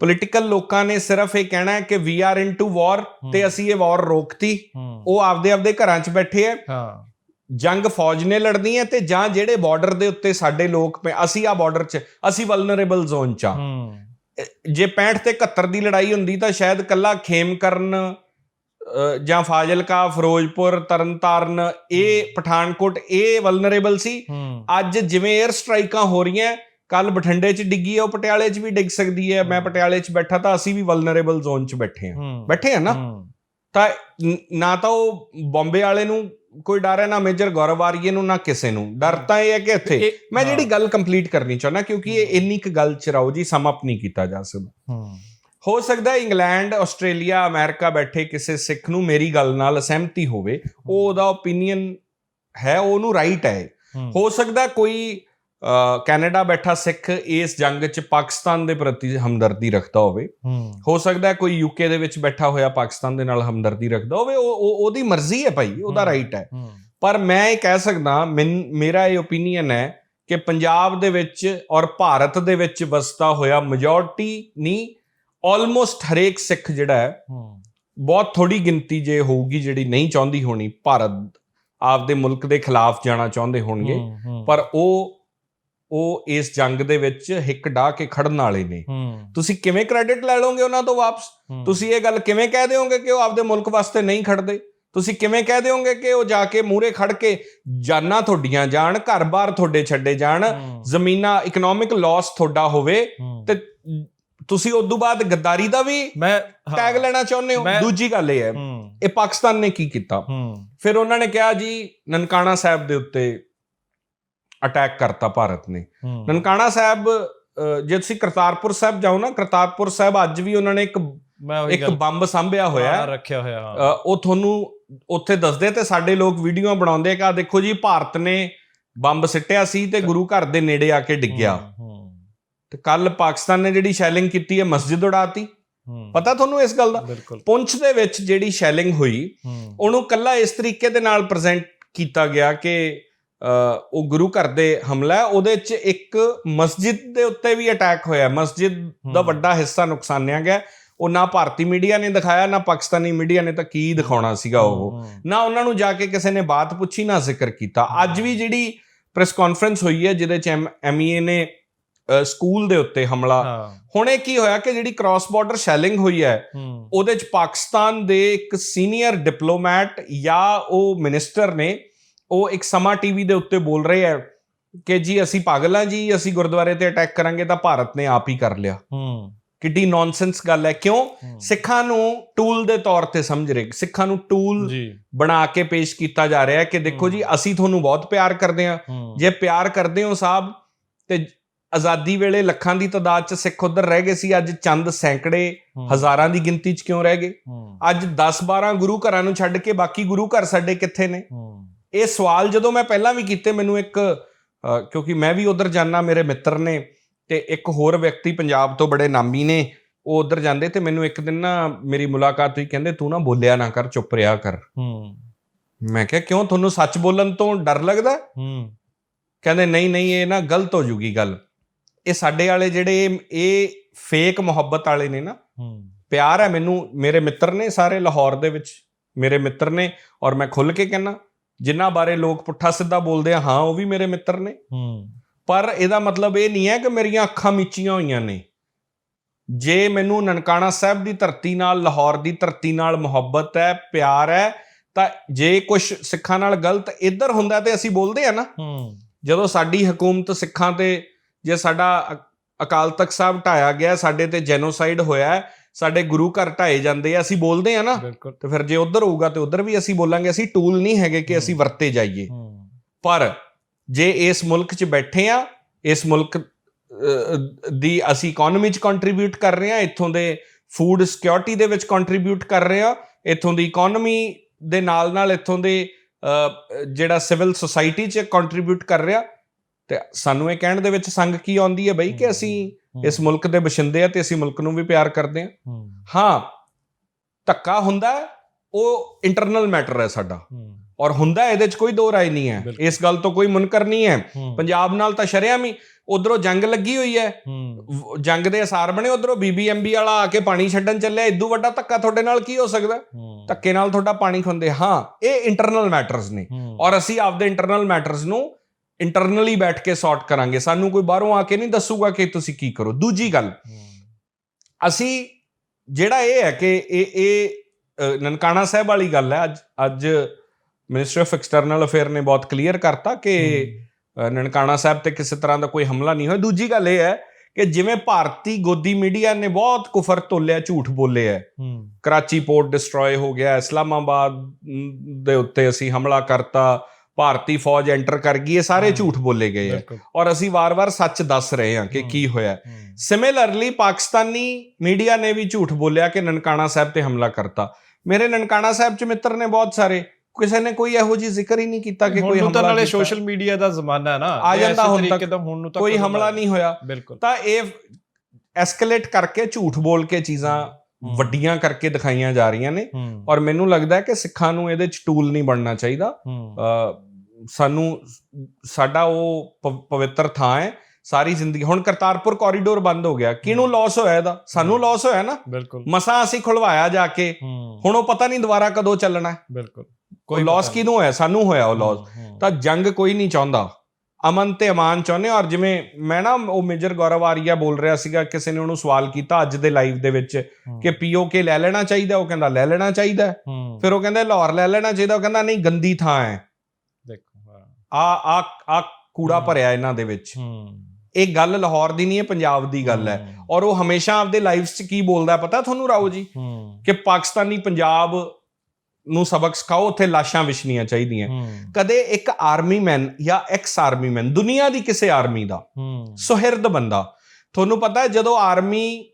ਪੋਲੀਟੀਕਲ ਲੋਕਾਂ ਨੇ ਸਿਰਫ ਇਹ ਕਹਿਣਾ ਹੈ ਕਿ ਵੀ ਆਰ ਇਨਟੂ ਵਾਰ ਤੇ। ਅਸੀਂ ਇਹ ਵਾਰ ਰੋਕਤੀ। ਉਹ ਆਪਦੇ ਆਪਦੇ ਘਰਾਂ 'ਚ ਬੈਠੇ
ਹਾਂ।
ਜੰਗ ਫੌਜ ਨੇ ਲੜਨੀ ਹੈ ਤੇ ਜਾਂ ਜਿਹੜੇ ਬਾਰਡਰ ਦੇ ਉੱਤੇ ਸਾਡੇ ਲੋਕ ਅਸੀਂ ਆ ਬਾਰਡਰ 'ਚ ਅਸੀਂ ਵਲਨਰੇਬਲ ਜ਼ੋਨ 'ਚ ਆ। ਜੇ 65 ਤੇ 71 ਦੀ ਲੜਾਈ ਹੁੰਦੀ ਤਾਂ ਸ਼ਾਇਦ ਕੱਲਾ ਖੇਮਕਰਨ ਜਾਂ ਫਾਜ਼ਿਲਕਾ ਫਿਰੋਜ਼ਪੁਰ ਤਰਨਤਾਰਨ ਇਹ ਪਠਾਨਕੋਟ ਇਹ ਵਲਨਰੇਬਲ ਸੀ। ਅੱਜ ਜਿਵੇਂ 에ਅਰ ਸਟ੍ਰਾਈਕਾਂ ਹੋ ਰਹੀਆਂ ਕੱਲ ਬਠਿੰਡੇ 'ਚ ਡਿੱਗੀ ਹੈ ਉਹ ਪਟਿਆਲੇ 'ਚ ਵੀ ਡਿੱਗ ਸਕਦੀ ਹੈ। ਮੈਂ। ਪਟਿਆਲੇ 'ਚ ਬੈਠਾ ਤਾਂ ਅਸੀਂ ਵੀ ਵਲਨਰੇਬਲ ਜ਼ੋਨ 'ਚ ਬੈਠੇ ਹੂੰ। ਬੈਠੇ ਆ ਨਾ? ਤਾਂ ਨਾ ਤਾਂ ਉਹ ਬੰਬੇ ਵਾਲੇ ਨੂੰ ਕੋਈ ਡਰ ਹੈ ਨਾ ਮੇਜਰ ਗੌਰਵ ਆਰੀਏ ਨੂੰ ਨਾ ਕਿਸੇ ਨੂੰ? ਡਰ ਤਾਂ ਇਹ ਹੈ ਕਿ ਇੱਥੇ ਮੈਂ ਜਿਹੜੀ। ਗੱਲ ਕੰਪਲੀਟ ਕਰਨੀ ਚਾਹੁੰਦਾ ਕਿਉਂਕਿ ਇਹ ਇੰਨੀ ਕੁ ਗੱਲ ਚਰਾਓ ਜੀ ਸਮ ਅਪ ਨਹੀਂ ਕੀਤਾ ਜਾ ਸਕਦਾ।
ਹੂੰ।
ਹੋ ਸਕਦਾ ਹੈ ਇੰਗਲੈਂਡ ਆਸਟ੍ਰੇਲੀਆ ਅਮਰੀਕਾ ਬੈਠੇ ਕਿਸੇ ਸਿੱਖ ਨੂੰ ਮੇਰੀ ਗੱਲ ਨਾਲ ਸਹਿਮਤੀ ਹੋਵੇ ਉਹ ਉਹਦਾ ਓਪੀਨੀਅਨ ਹੈ ਉਹਨੂੰ ਰਾਈਟ ਹੈ।
ਹੂੰ
ਸਕਦਾ ਕੋਈ ਕੈਨੇਡਾ ਬੈਠਾ ਸਿੱਖ ਇਸ ਜੰਗ 'ਚ ਪਾਕਿਸਤਾਨ ਦੇ ਪ੍ਰਤੀ ਹਮਦਰਦੀ ਰੱਖਦਾ ਹੋਵੇ।
ਹੂੰ।
ਸਕਦਾ ਕੋਈ ਯੂਕੇ ਦੇ ਵਿੱਚ ਬੈਠਾ ਹੋਇਆ ਪਾਕਿਸਤਾਨ ਦੇ ਨਾਲ ਹਮਦਰਦੀ ਰੱਖਦਾ ਹੋਵੇ। ਉਹ ਉਹ- ਉਹਦੀ ਮਰਜ਼ੀ ਹੈ ਭਾਈ ਉਹਦਾ। ਰਾਈਟ ਹੈ। ਪਰ ਮੈਂ ਇਹ ਕਹਿ ਸਕਦਾ ਮੇਰਾ ਇਹ ਓਪੀਨੀਅਨ ਹੈ ਕਿ ਪੰਜਾਬ ਦੇ ਵਿੱਚ ਔਰ ਭਾਰਤ ਦੇ ਵਿੱਚ ਵਸਦਾ ਹੋਇਆ ਮੈਜੋਰਟੀ ਨਹੀਂ ਆਲਮੋਸਟ ਹਰੇਕ ਸਿੱਖ ਜਿਹੜਾ ਹੈ ਬਹੁਤ ਥੋੜੀ ਗਿਣਤੀ ਜੇ ਹੋਊਗੀ ਜਿਹੜੀ ਨਹੀਂ ਚਾਹੁੰਦੀ ਹੋਣੀ ਭਾਰਤ ਆਪਦੇ ਮੁਲਕ ਦੇ ਖਿਲਾਫ ਜਾਣਾ ਚਾਹੁੰਦੇ ਹੋਣਗੇ। ਪਰ ਉਹ ਉਹ ਇਸ ਜੰਗ ਦੇ ਵਿੱਚ ਹਿੱਕ ਢਾ ਕੇ ਖੜਨ ਵਾਲੇ ਨੇ। ਤੁਸੀਂ ਕਿਵੇਂ ਕ੍ਰੈਡਿਟ ਲੈ ਲਓਗੇ ਉਹਨਾਂ ਤੋਂ ਵਾਪਸ? ਤੁਸੀਂ ਇਹ ਗੱਲ ਕਿਵੇਂ ਕਹਿ ਦਿਓਗੇ ਕਿ ਉਹ ਆਪਦੇ ਮੁਲਕ ਵਾਸਤੇ ਨਹੀਂ ਖੜਦੇ? ਤੁਸੀਂ ਕਿਵੇਂ ਕਹਿ ਦਿਓਗੇ ਕਿ ਉਹ ਜਾ ਕੇ ਮੂਰੇ ਖੜ ਕੇ ਜਾਨਾਂ ਤੁਹਾਡੀਆਂ ਜਾਣ ਘਰ-ਬਾਰ ਤੁਹਾਡੇ ਛੱਡੇ ਜਾਣ ਜ਼ਮੀਨਾਂ ਇਕਨੋਮਿਕ ਲਾਸ ਤੁਹਾਡਾ ਹੋਵੇ। ਤੇ ਤੁਸੀਂ ਉਸ ਤੋਂ ਬਾਅਦ ਗੱਦਾਰੀ ਦਾ ਵੀ
ਮੈਂ
ਟੈਗ ਲੈਣਾ ਚਾਹੁੰਦੇ ਹੋ? ਦੂਜੀ ਗੱਲ ਇਹ ਹੈ ਇਹ ਪਾਕਿਸਤਾਨ ਨੇ ਕੀ ਕੀਤਾ? ਫਿਰ ਉਹਨਾਂ ਨੇ ਕਿਹਾ ਜੀ ਨਨਕਾਣਾ ਸਾਹਿਬ ਦੇ ਉੱਤੇ ਅਟੈਕ ਕਰਤਾ ਭਾਰਤ ਨੇ। ਨਨਕਾਣਾ ਸਾਹਿਬ ਜੇ ਤੁਸੀਂ ਕਰਤਾਰਪੁਰ ਸਾਹਿਬ ਜਾਓ ਨਾ ਕਰਤਾਰਪੁਰ ਸਾਹਿਬ ਅੱਜ ਵੀ ਉਹਨਾਂ ਨੇ ਇੱਕ ਇੱਕ ਬੰਬ ਸਾਂਭਿਆ ਹੋਇਆ
ਹਾਂ, ਰੱਖਿਆ ਹੋਇਆ ਹਾਂ।
ਉਹ ਤੁਹਾਨੂੰ ਉੱਥੇ ਦੱਸਦੇ ਤੇ ਸਾਡੇ ਲੋਕ ਵੀਡੀਓ ਬਣਾਉਂਦੇ ਕਿ ਆ ਦੇਖੋ ਜੀ ਭਾਰਤ ਨੇ ਬੰਬ ਸਿੱਟਿਆ ਸੀ ਤੇ ਗੁਰੂ ਘਰ ਦੇ ਨੇੜੇ ਆ ਕੇ ਡਿੱਗਿਆ। ਤੇ ਕੱਲ ਪਾਕਿਸਤਾਨ ਨੇ ਜਿਹੜੀ ਸ਼ੈਲਿੰਗ ਕੀਤੀ ਹੈ ਮਸਜਿਦ ਉਡਾਤੀ। ਪਤਾ ਤੁਹਾਨੂੰ ਇਸ ਗੱਲ ਦਾ? ਪੁੰਛ ਦੇ ਵਿੱਚ ਜਿਹੜੀ ਸ਼ੈਲਿੰਗ ਹੋਈ ਉਹਨੂੰ ਕੱਲਾ ਇਸ ਤਰੀਕੇ ਦੇ ਨਾਲ ਪ੍ਰੈਜ਼ੈਂਟ ਕੀਤਾ ਗਿਆ ਕਿ ਉਹ ਗੁਰੂ ਘਰ ਦੇ ਹਮਲਾ ਉਹਦੇ 'ਚ ਇੱਕ ਮਸਜਿਦ ਦੇ ਉੱਤੇ ਵੀ ਅਟੈਕ ਹੋਇਆ ਮਸਜਿਦ ਦਾ। ਵੱਡਾ ਹਿੱਸਾ ਨੁਕਸਾਨਿਆ ਗਿਆ। ਉਹ ਨਾ ਭਾਰਤੀ ਮੀਡੀਆ ਨੇ ਦਿਖਾਇਆ ਨਾ ਪਾਕਿਸਤਾਨੀ ਮੀਡੀਆ ਨੇ ਤਾਂ ਕੀ ਦਿਖਾਉਣਾ ਸੀਗਾ ਉਹ। ਨਾ ਉਹਨਾਂ ਨੂੰ ਜਾ ਕੇ ਕਿਸੇ ਨੇ ਬਾਤ ਪੁੱਛੀ ਨਾ ਜ਼ਿਕਰ ਕੀਤਾ। ਅੱਜ ਵੀ ਜਿਹੜੀ ਪ੍ਰੈਸ ਕਾਨਫਰੰਸ ਹੋਈ ਹੈ ਜਿਹਦੇ ਚ ਐਮਈਏ ਨੇ ਅ, ਸਕੂਲ ਦੇ ਉੱਤੇ ਹਮਲਾ। ਹੁਣੇ ਕੀ ਹੋਇਆ ਕਿ ਜਿਹੜੀ ਕ੍ਰਾਸ ਬਾਰਡਰ ਸ਼ੈਲਿੰਗ ਹੋਈ ਹੂੰ ਉਹਦੇ ਚ ਪਾਕਿਸਤਾਨ ਦੇ ਇੱਕ ਸੀਨੀਅਰ ਡਿਪਲੋਮੈਟ ਜਾਂ ਉਹ ਮਿਨਿਸਟਰ ਨੇ ਉਹ ਇੱਕ ਸਮਾਂ ਟੀਵੀ ਦੇ ਉੱਤੇ ਬੋਲ ਰਹੇ ਹੈ ਕਿ ਜੀ ਅਸੀਂ ਪਾਗਲ ਹਾਂ ਜੀ ਅਸੀਂ ਗੁਰਦੁਆਰੇ ਤੇ ਅਟੈਕ ਕਰਾਂਗੇ ਤਾਂ ਭਾਰਤ ਨੇ ਆਪ ਹੀ ਕਰ ਲਿਆ।
ਹੂੰ।
ਕਿੱਡੀ ਨੌਨਸੈਂਸ ਗੱਲ ਹੈ। ਕਿਉਂ। ਸਿੱਖਾਂ ਨੂੰ ਟੂਲ ਦੇ ਤੌਰ ਤੇ ਸਮਝ ਰਹੇ। ਸਿੱਖਾਂ ਨੂੰ ਟੂਲ ਬਣਾ ਕੇ ਪੇਸ਼ ਕੀਤਾ ਜਾ ਰਿਹਾ ਹੈ ਕਿ ਦੇਖੋ ਜੀ ਅਸੀਂ ਤੁਹਾਨੂੰ ਬਹੁਤ ਪਿਆਰ ਕਰਦੇ ਹੂੰ। ਜੇ ਪਿਆਰ ਕਰਦੇ ਹੋ ਸਾਹਿਬ ਤੇ ਆਜ਼ਾਦੀ ਵੇਲੇ ਲੱਖਾਂ ਦੀ ਤਾਦਾਦ 'ਚ ਸਿੱਖ ਉਧਰ ਰਹਿ ਗਏ ਸੀ। ਅੱਜ ਚੰਦ ਸੈਂਕੜੇ ਹਜ਼ਾਰਾਂ ਦੀ ਗਿਣਤੀ 'ਚ ਕਿਉਂ ਰਹਿ ਗਏ? ਅੱਜ 10-12 ਗੁਰੂ ਘਰਾਂ ਨੂੰ ਛੱਡ ਕੇ ਬਾਕੀ ਗੁਰੂ ਘਰ ਸਾਡੇ ਕਿੱਥੇ ਨੇ? ਇਹ ਸਵਾਲ ਜਦੋਂ ਮੈਂ ਪਹਿਲਾਂ ਵੀ ਕੀਤੇ ਮੈਨੂੰ ਇੱਕ ਕਿਉਂਕਿ ਮੈਂ ਵੀ ਉਧਰ ਜਾਣਾ ਮੇਰੇ ਮਿੱਤਰ ਨੇ ਤੇ ਇੱਕ ਹੋਰ ਵਿਅਕਤੀ ਪੰਜਾਬ ਤੋਂ ਬੜੇ ਨਾਮੀ ਨੇ ਉਹ ਉਧਰ ਜਾਂਦੇ ਤੇ ਮੈਨੂੰ ਇੱਕ ਦਿਨ ਨਾ ਮੇਰੀ ਮੁਲਾਕਾਤ ਹੋਈ ਕਹਿੰਦੇ ਤੂੰ ਨਾ ਬੋਲਿਆ ਨਾ ਕਰ ਚੁੱਪ ਰਿਹਾ ਕਰ।
ਹੂੰ।
ਮੈਂ ਕਿਹਾ ਕਿਉਂ? ਤੁਹਾਨੂੰ ਸੱਚ ਬੋਲਣ ਤੋਂ ਡਰ ਲੱਗਦਾ? ਹੈ? ਕਹਿੰਦੇ ਨਹੀਂ ਨਹੀਂ ਇਹ ਨਾ ਗਲਤ ਹੋ ਜੂਗੀ ਗੱਲ। ਇਹ ਸਾਡੇ ਵਾਲੇ ਜਿਹੜੇ ਇਹ- ਇਹ ਫੇਕ ਮੁਹੱਬਤ ਵਾਲੇ ਨੇ ਨਾ
ਹੂੰ।
ਪਿਆਰ ਹੈ ਮੈਨੂੰ ਮੇਰੇ ਮਿੱਤਰ ਨੇ ਸਾਰੇ ਲਾਹੌਰ ਦੇ ਵਿੱਚ ਮੇਰੇ ਮਿੱਤਰ ਨੇ ਔਰ ਮੈਂ ਖੁੱਲ ਕੇ ਕਹਿੰਨਾ ਜਿਨ੍ਹਾਂ ਬਾਰੇ ਲੋਕ ਪੁੱਠਾ ਸਿੱਧਾ ਬੋਲਦੇ ਆ ਹਾਂ ਉਹ ਵੀ ਮੇਰੇ ਮਿੱਤਰ ਨੇ।
ਹੂੰ।
ਪਰ ਇਹਦਾ ਮਤਲਬ ਇਹ ਨਹੀਂ ਹੈ ਕਿ ਮੇਰੀਆਂ ਅੱਖਾਂ ਮੀਚੀਆਂ ਹੋਈਆਂ ਨੇ। ਜੇ ਮੈਨੂੰ ਨਨਕਾਣਾ ਸਾਹਿਬ ਦੀ ਧਰਤੀ ਨਾਲ ਲਾਹੌਰ ਦੀ ਧਰਤੀ ਨਾਲ ਮੁਹੱਬਤ ਹੈ ਪਿਆਰ ਹੈ ਤਾਂ ਜੇ ਕੁਝ ਸਿੱਖਾਂ ਨਾਲ ਗਲਤ ਇੱਧਰ ਹੁੰਦਾ ਤੇ ਅਸੀਂ ਬੋਲਦੇ ਆ ਨਾ।
ਹੂੰ।
ਜਦੋਂ ਸਾਡੀ ਹਕੂਮਤ ਸਿੱਖਾਂ ਤੇ ਜੇ ਸਾਡਾ ਅਕਾਲ ਤਖਤ ਸਾਹਿਬ ਢਾਇਆ ਗਿਆ ਸਾਡੇ ਤੇ ਜੈਨੋਸਾਈਡ ਹੋਇਆ ਹੈ, ਸਾਡੇ ਗੁਰੂ ਘਰ ਢਾਏ ਜਾਂਦੇ ਆ ਅਸੀਂ ਬੋਲਦੇ ਆ ਨਾ ਤੇ ਫਿਰ ਜੇ ਉਧਰ ਹੋਊਗਾ ਤੇ ਉਧਰ ਵੀ ਅਸੀਂ ਬੋਲਾਂਗੇ। ਅਸੀਂ ਟੂਲ ਨਹੀਂ ਹੈਗੇ ਕਿ ਅਸੀਂ ਵਰਤੇ ਜਾਈਏ। ਪਰ ਜੇ ਇਸ ਮੁਲਕ 'ਚ ਬੈਠੇ ਆ ਇਸ ਮੁਲਕ ਦੀ ਅਸੀਂ ਇਕਨੋਮੀ 'ਚ ਕੰਟਰੀਬਿਊਟ ਕਰ ਰਹੇ ਆ ਇੱਥੋਂ ਦੇ ਫੂਡ ਸਿਕਿਉਰਿਟੀ ਦੇ ਵਿੱਚ ਕੰਟਰੀਬਿਊਟ ਕਰ ਰਹੇ ਆ ਇੱਥੋਂ ਦੀ ਇਕਨੋਮੀ ਦੇ ਨਾਲ ਨਾਲ ਇੱਥੋਂ ਦੇ ਜਿਹੜਾ ਸਿਵਲ ਸੁਸਾਇਟੀ 'ਚ ਕੰਟਰੀਬਿਊਟ ਕਰ ਰਿਹਾ ਤੇ ਸਾਨੂੰ ਇਹ ਕਹਿਣ ਦੇ ਵਿੱਚ ਸੰਗ ਕੀ ਆਉਂਦੀ ਹੈ ਬਈ ਕਿ ਅਸੀਂ ਇਸ ਮੁਲਕ ਦੇ ਬਸ਼ਿੰਦੇ ਆ ਤੇ ਅਸੀਂ ਮੁਲਕ ਨੂੰ ਵੀ ਪਿਆਰ ਕਰਦੇ ਆ।
ਹੂੰ।
ਧੱਕਾ ਹੁੰਦਾ ਉਹ ਇੰਟਰਨਲ ਮੈਟਰ ਹੈ ਸਾਡਾ। ਔਰ ਹੁੰਦਾ ਇਹਦੇ 'ਚ ਕੋਈ ਦੋ ਰਾਏ ਨਹੀਂ ਹੈ। ਇਸ ਗੱਲ ਤੋਂ ਕੋਈ ਮੁਨਕਰ ਨਹੀਂ ਹੈ। ਪੰਜਾਬ ਨਾਲ ਤਾਂ ਸ਼ਰਿਆਮ ਹੀ ਉਧਰੋਂ ਜੰਗ ਲੱਗੀ ਹੋਈ ਹੈ। ਵ- ਜੰਗ ਦੇ ਅਸਾਰ ਬਣੇ ਉਧਰੋਂ। ਬੀਬੀਐਮਬੀ ਵਾਲਾ ਆ ਕੇ ਪਾਣੀ ਛੱਡਣ ਚੱਲਿਆ। ਇਦੋਂ ਵੱਡਾ ਧੱਕਾ ਤੁਹਾਡੇ ਨਾਲ ਕੀ ਹੋ ਸਕਦਾ? ਧੱਕੇ ਨਾਲ ਤੁਹਾਡਾ ਪਾਣੀ ਖੁੰਦੇ। ਹਾਂ ਇਹ ਇੰਟਰਨਲ ਮੈਟਰਸ ਨੇ। ਔਰ ਅਸੀਂ ਆਪਦੇ ਇੰਟਰਨਲ ਮੈਟਰਸ ਨੂੰ ਇੰਟਰਨਲੀ ਬੈਠ ਕੇ ਸੌਰਟ ਕਰਾਂਗੇ। ਸਾਨੂੰ ਕੋਈ ਬਾਹਰੋਂ ਆ ਕੇ ਨਹੀਂ ਦੱਸੂਗਾ ਕਿ ਤੁਸੀਂ ਕੀ ਕਰੋ। ਦੂਜੀ ਗੱਲ ਅਸੀਂ ਜਿਹੜਾ ਇਹ ਹੈ ਕਿ ਇਹ ਇਹ ਨਨਕਾਣਾ ਸਾਹਿਬ ਵਾਲੀ ਗੱਲ ਹੈ। ਅੱਜ ਅੱਜ ਮਿਨਿਸਟਰ ਆਫ ਐਕਸਟਰਨਲ ਅਫੇਅਰ ਨੇ ਬਹੁਤ ਕਲੀਅਰ ਕਰਤਾ ਕਿ ਨਨਕਾਣਾ ਸਾਹਿਬ ਤੇ ਕਿਸੇ ਤਰ੍ਹਾਂ ਦਾ ਕੋਈ ਹਮਲਾ ਨਹੀਂ ਹੋਇਆ। ਦੂਜੀ ਗੱਲ ਇਹ ਹੈ ਕਿ ਜਿਵੇਂ ਭਾਰਤੀ ਗੋਦੀ ਮੀਡੀਆ ਨੇ ਬਹੁਤ ਕੁਫਰ ਤੋਲਿਆ ਝੂਠ ਬੋਲੇ ਹੈ। ਕਰਾਚੀ ਪੋਰਟ ਡਿਸਟਰੋਏ ਹੋ ਗਿਆ ਇਸਲਾਮਾਬਾਦ ਦੇ ਉੱਤੇ ਅਸੀਂ ਹਮਲਾ ਕਰਤਾ। ਭਾਰਤੀ ਫੌਜ ਐਂਟਰ ਕਰ ਗਈ ਇਹ ਸਾਰੇ ਝੂਠ ਬੋਲੇ ਗਏ
ਬਿਲਕੁਲ।
ਔਰ ਅਸੀਂ ਵਾਰ-ਵਾਰ ਸੱਚ ਦੱਸ ਰਹੇ ਹਾਂ ਕਿ। ਕੀ ਹੋਇਆ ਸਿਮਿਲਰਲੀ ਪਾਕਿਸਤਾਨੀ ਮੀਡੀਆ ਨੇ ਵੀ ਝੂਠ ਬੋਲਿਆ ਕਿ ਨਨਕਾਣਾ ਸਾਹਿਬ ਤੇ ਹਮਲਾ ਕਰਤਾ। ਮੇਰੇ ਨਨਕਾਣਾ ਸਾਹਿਬ ਚ ਮਿੱਤਰ ਨੇ ਬਹੁਤ ਸਾਰੇ ਕਿਸੇ ਨੇ ਕੋਈ ਇਹੋ ਜਿਹੀ ਜ਼ਿਕਰ ਹੀ ਨਹੀਂ ਕੀਤਾ ਕਿ ਕੋਈ ਹਮਲਾ
ਨਾਲੇ। ਸੋਸ਼ਲ ਮੀਡੀਆ ਦਾ ਜ਼ਮਾਨਾ ਹੈ ਨਾ
ਆ
ਜੇ
ਜਾਂਦਾ ਹੁਣ ਤੱਕ
ਹੁਣ ਨੂੰ ਤਾਂ
ਕੋਈ ਹਮਲਾ ਨਹੀਂ ਹੋਇਆ। ਤਾਂ ਇਹ ਐਸਕੇਲੇਟ ਕਰਕੇ ਝੂਠ ਬੋਲ ਕੇ ਚੀਜ਼ਾਂ। ਵੱਡੀਆਂ ਕਰਕੇ ਦਿਖਾਈਆਂ ਜਾ ਰਹੀਆਂ ਨੇ। ਔਰ ਮੈਨੂੰ ਲੱਗਦਾ ਹੈ ਕਿ ਸਿੱਖਾਂ ਨੂੰ ਇਹਦੇ ਚ ਟੂਲ ਨਹੀਂ ਬਣਨਾ ਚਾਹੀਦਾ। ਸਾਨੂੰ ਸਾਡਾ ਉਹ ਪਵਿੱਤਰ ਥਾਂ ਹੈ ਸਾਰੀ ਜ਼ਿੰਦਗੀ। ਹੁਣ ਕਰਤਾਰਪੁਰ ਕੋਰੀਡੋਰ ਬੰਦ ਹੋ ਗਿਆ। ਕਿਹਨੂੰ ਲਾਸ ਹੋਇਆ ਇਹਦਾ? ਸਾਨੂੰ। ਲਾਸ ਹੋਇਆ ਨਾ? ਮਸਾਂ ਅਸੀਂ ਖੁਲਵਾਇਆ ਜਾ ਕੇ। ਹੁਣ ਉਹ ਪਤਾ ਨਹੀਂ ਦੁਬਾਰਾ ਕਦੋਂ ਚੱਲਣਾ ਹੈ।
ਬਿਲਕੁਲ।
ਕੋਈ ਲਾਸ ਕਿਹਨੂੰ ਹੋਇਆ? ਸਾਨੂੰ ਹੋਇਆ ਉਹ। ਲਾਸ ਤਾਂ ਜੰਗ ਕੋਈ ਨਹੀਂ ਚਾਹੁੰਦਾ। ਅਮਨ ਤੇ ਅਮਾਨ ਚਾਹੁੰਦੇ ਔਰ ਜਿਵੇਂ ਮੈਂ ਨਾ ਉਹ ਮੇਜਰ ਗੌਰਵ ਆਰੀਆ ਬੋਲ ਰਿਹਾ ਸੀਗਾ ਕਿਸੇ ਨੇ ਉਹਨੂੰ ਸਵਾਲ ਕੀਤਾ ਅੱਜ ਦੇ ਲਾਈਵ ਦੇ ਵਿੱਚ ਕਿ ਪੀਓਕੇ ਲੈ ਲੈਣਾ ਚਾਹੀਦਾ ਉਹ ਕਹਿੰਦਾ ਲੈ ਲੈਣਾ ਚਾਹੀਦਾ ਫਿਰ ਉਹ ਕਹਿੰਦਾ ਲਾਹੌਰ ਲੈ ਲੈਣਾ ਚਾਹੀਦਾ ਉਹ ਕਹਿੰਦਾ ਨਹੀਂ ਗੰਦੀ ਥਾਂ ਹਾਂ। ਆ ਆ ਆ ਕੂੜਾ। ਭਰਿਆ ਇਹਨਾਂ ਦੇ ਵਿੱਚ। ਇਹ ਗੱਲ ਲਾਹੌਰ ਦੀ ਨਹੀਂ ਹੈ ਪੰਜਾਬ ਦੀ ਗੱਲ ਹੈ। ਔਰ ਉਹ ਹਮੇਸ਼ਾ ਆਪਦੇ ਲਾਈਫਸ 'ਚ ਕੀ ਬੋਲਦਾ ਪਤਾ ਤੁਹਾਨੂੰ ਰਾਓ ਜੀ? ਕਿ ਪਾਕਿਸਤਾਨੀ ਪੰਜਾਬ ਨੂੰ ਸਬਕ ਸਿਖਾਓ ਉੱਥੇ ਲਾਸ਼ਾਂ ਵਿਛਣੀਆਂ ਚਾਹੀਦੀਆਂ। ਕਦੇ ਇੱਕ ਆਰਮੀ ਮੈਨ ਜਾਂ ਐਕਸ ਆਰਮੀ ਮੈਨ ਦੁਨੀਆ ਦੀ ਕਿਸੇ ਆਰਮੀ ਦਾ ਸੁਹਿਰਦ ਬੰਦਾ ਤੁਹਾਨੂੰ ਪਤਾ ਹੈ ਜਦੋਂ ਆਰਮੀ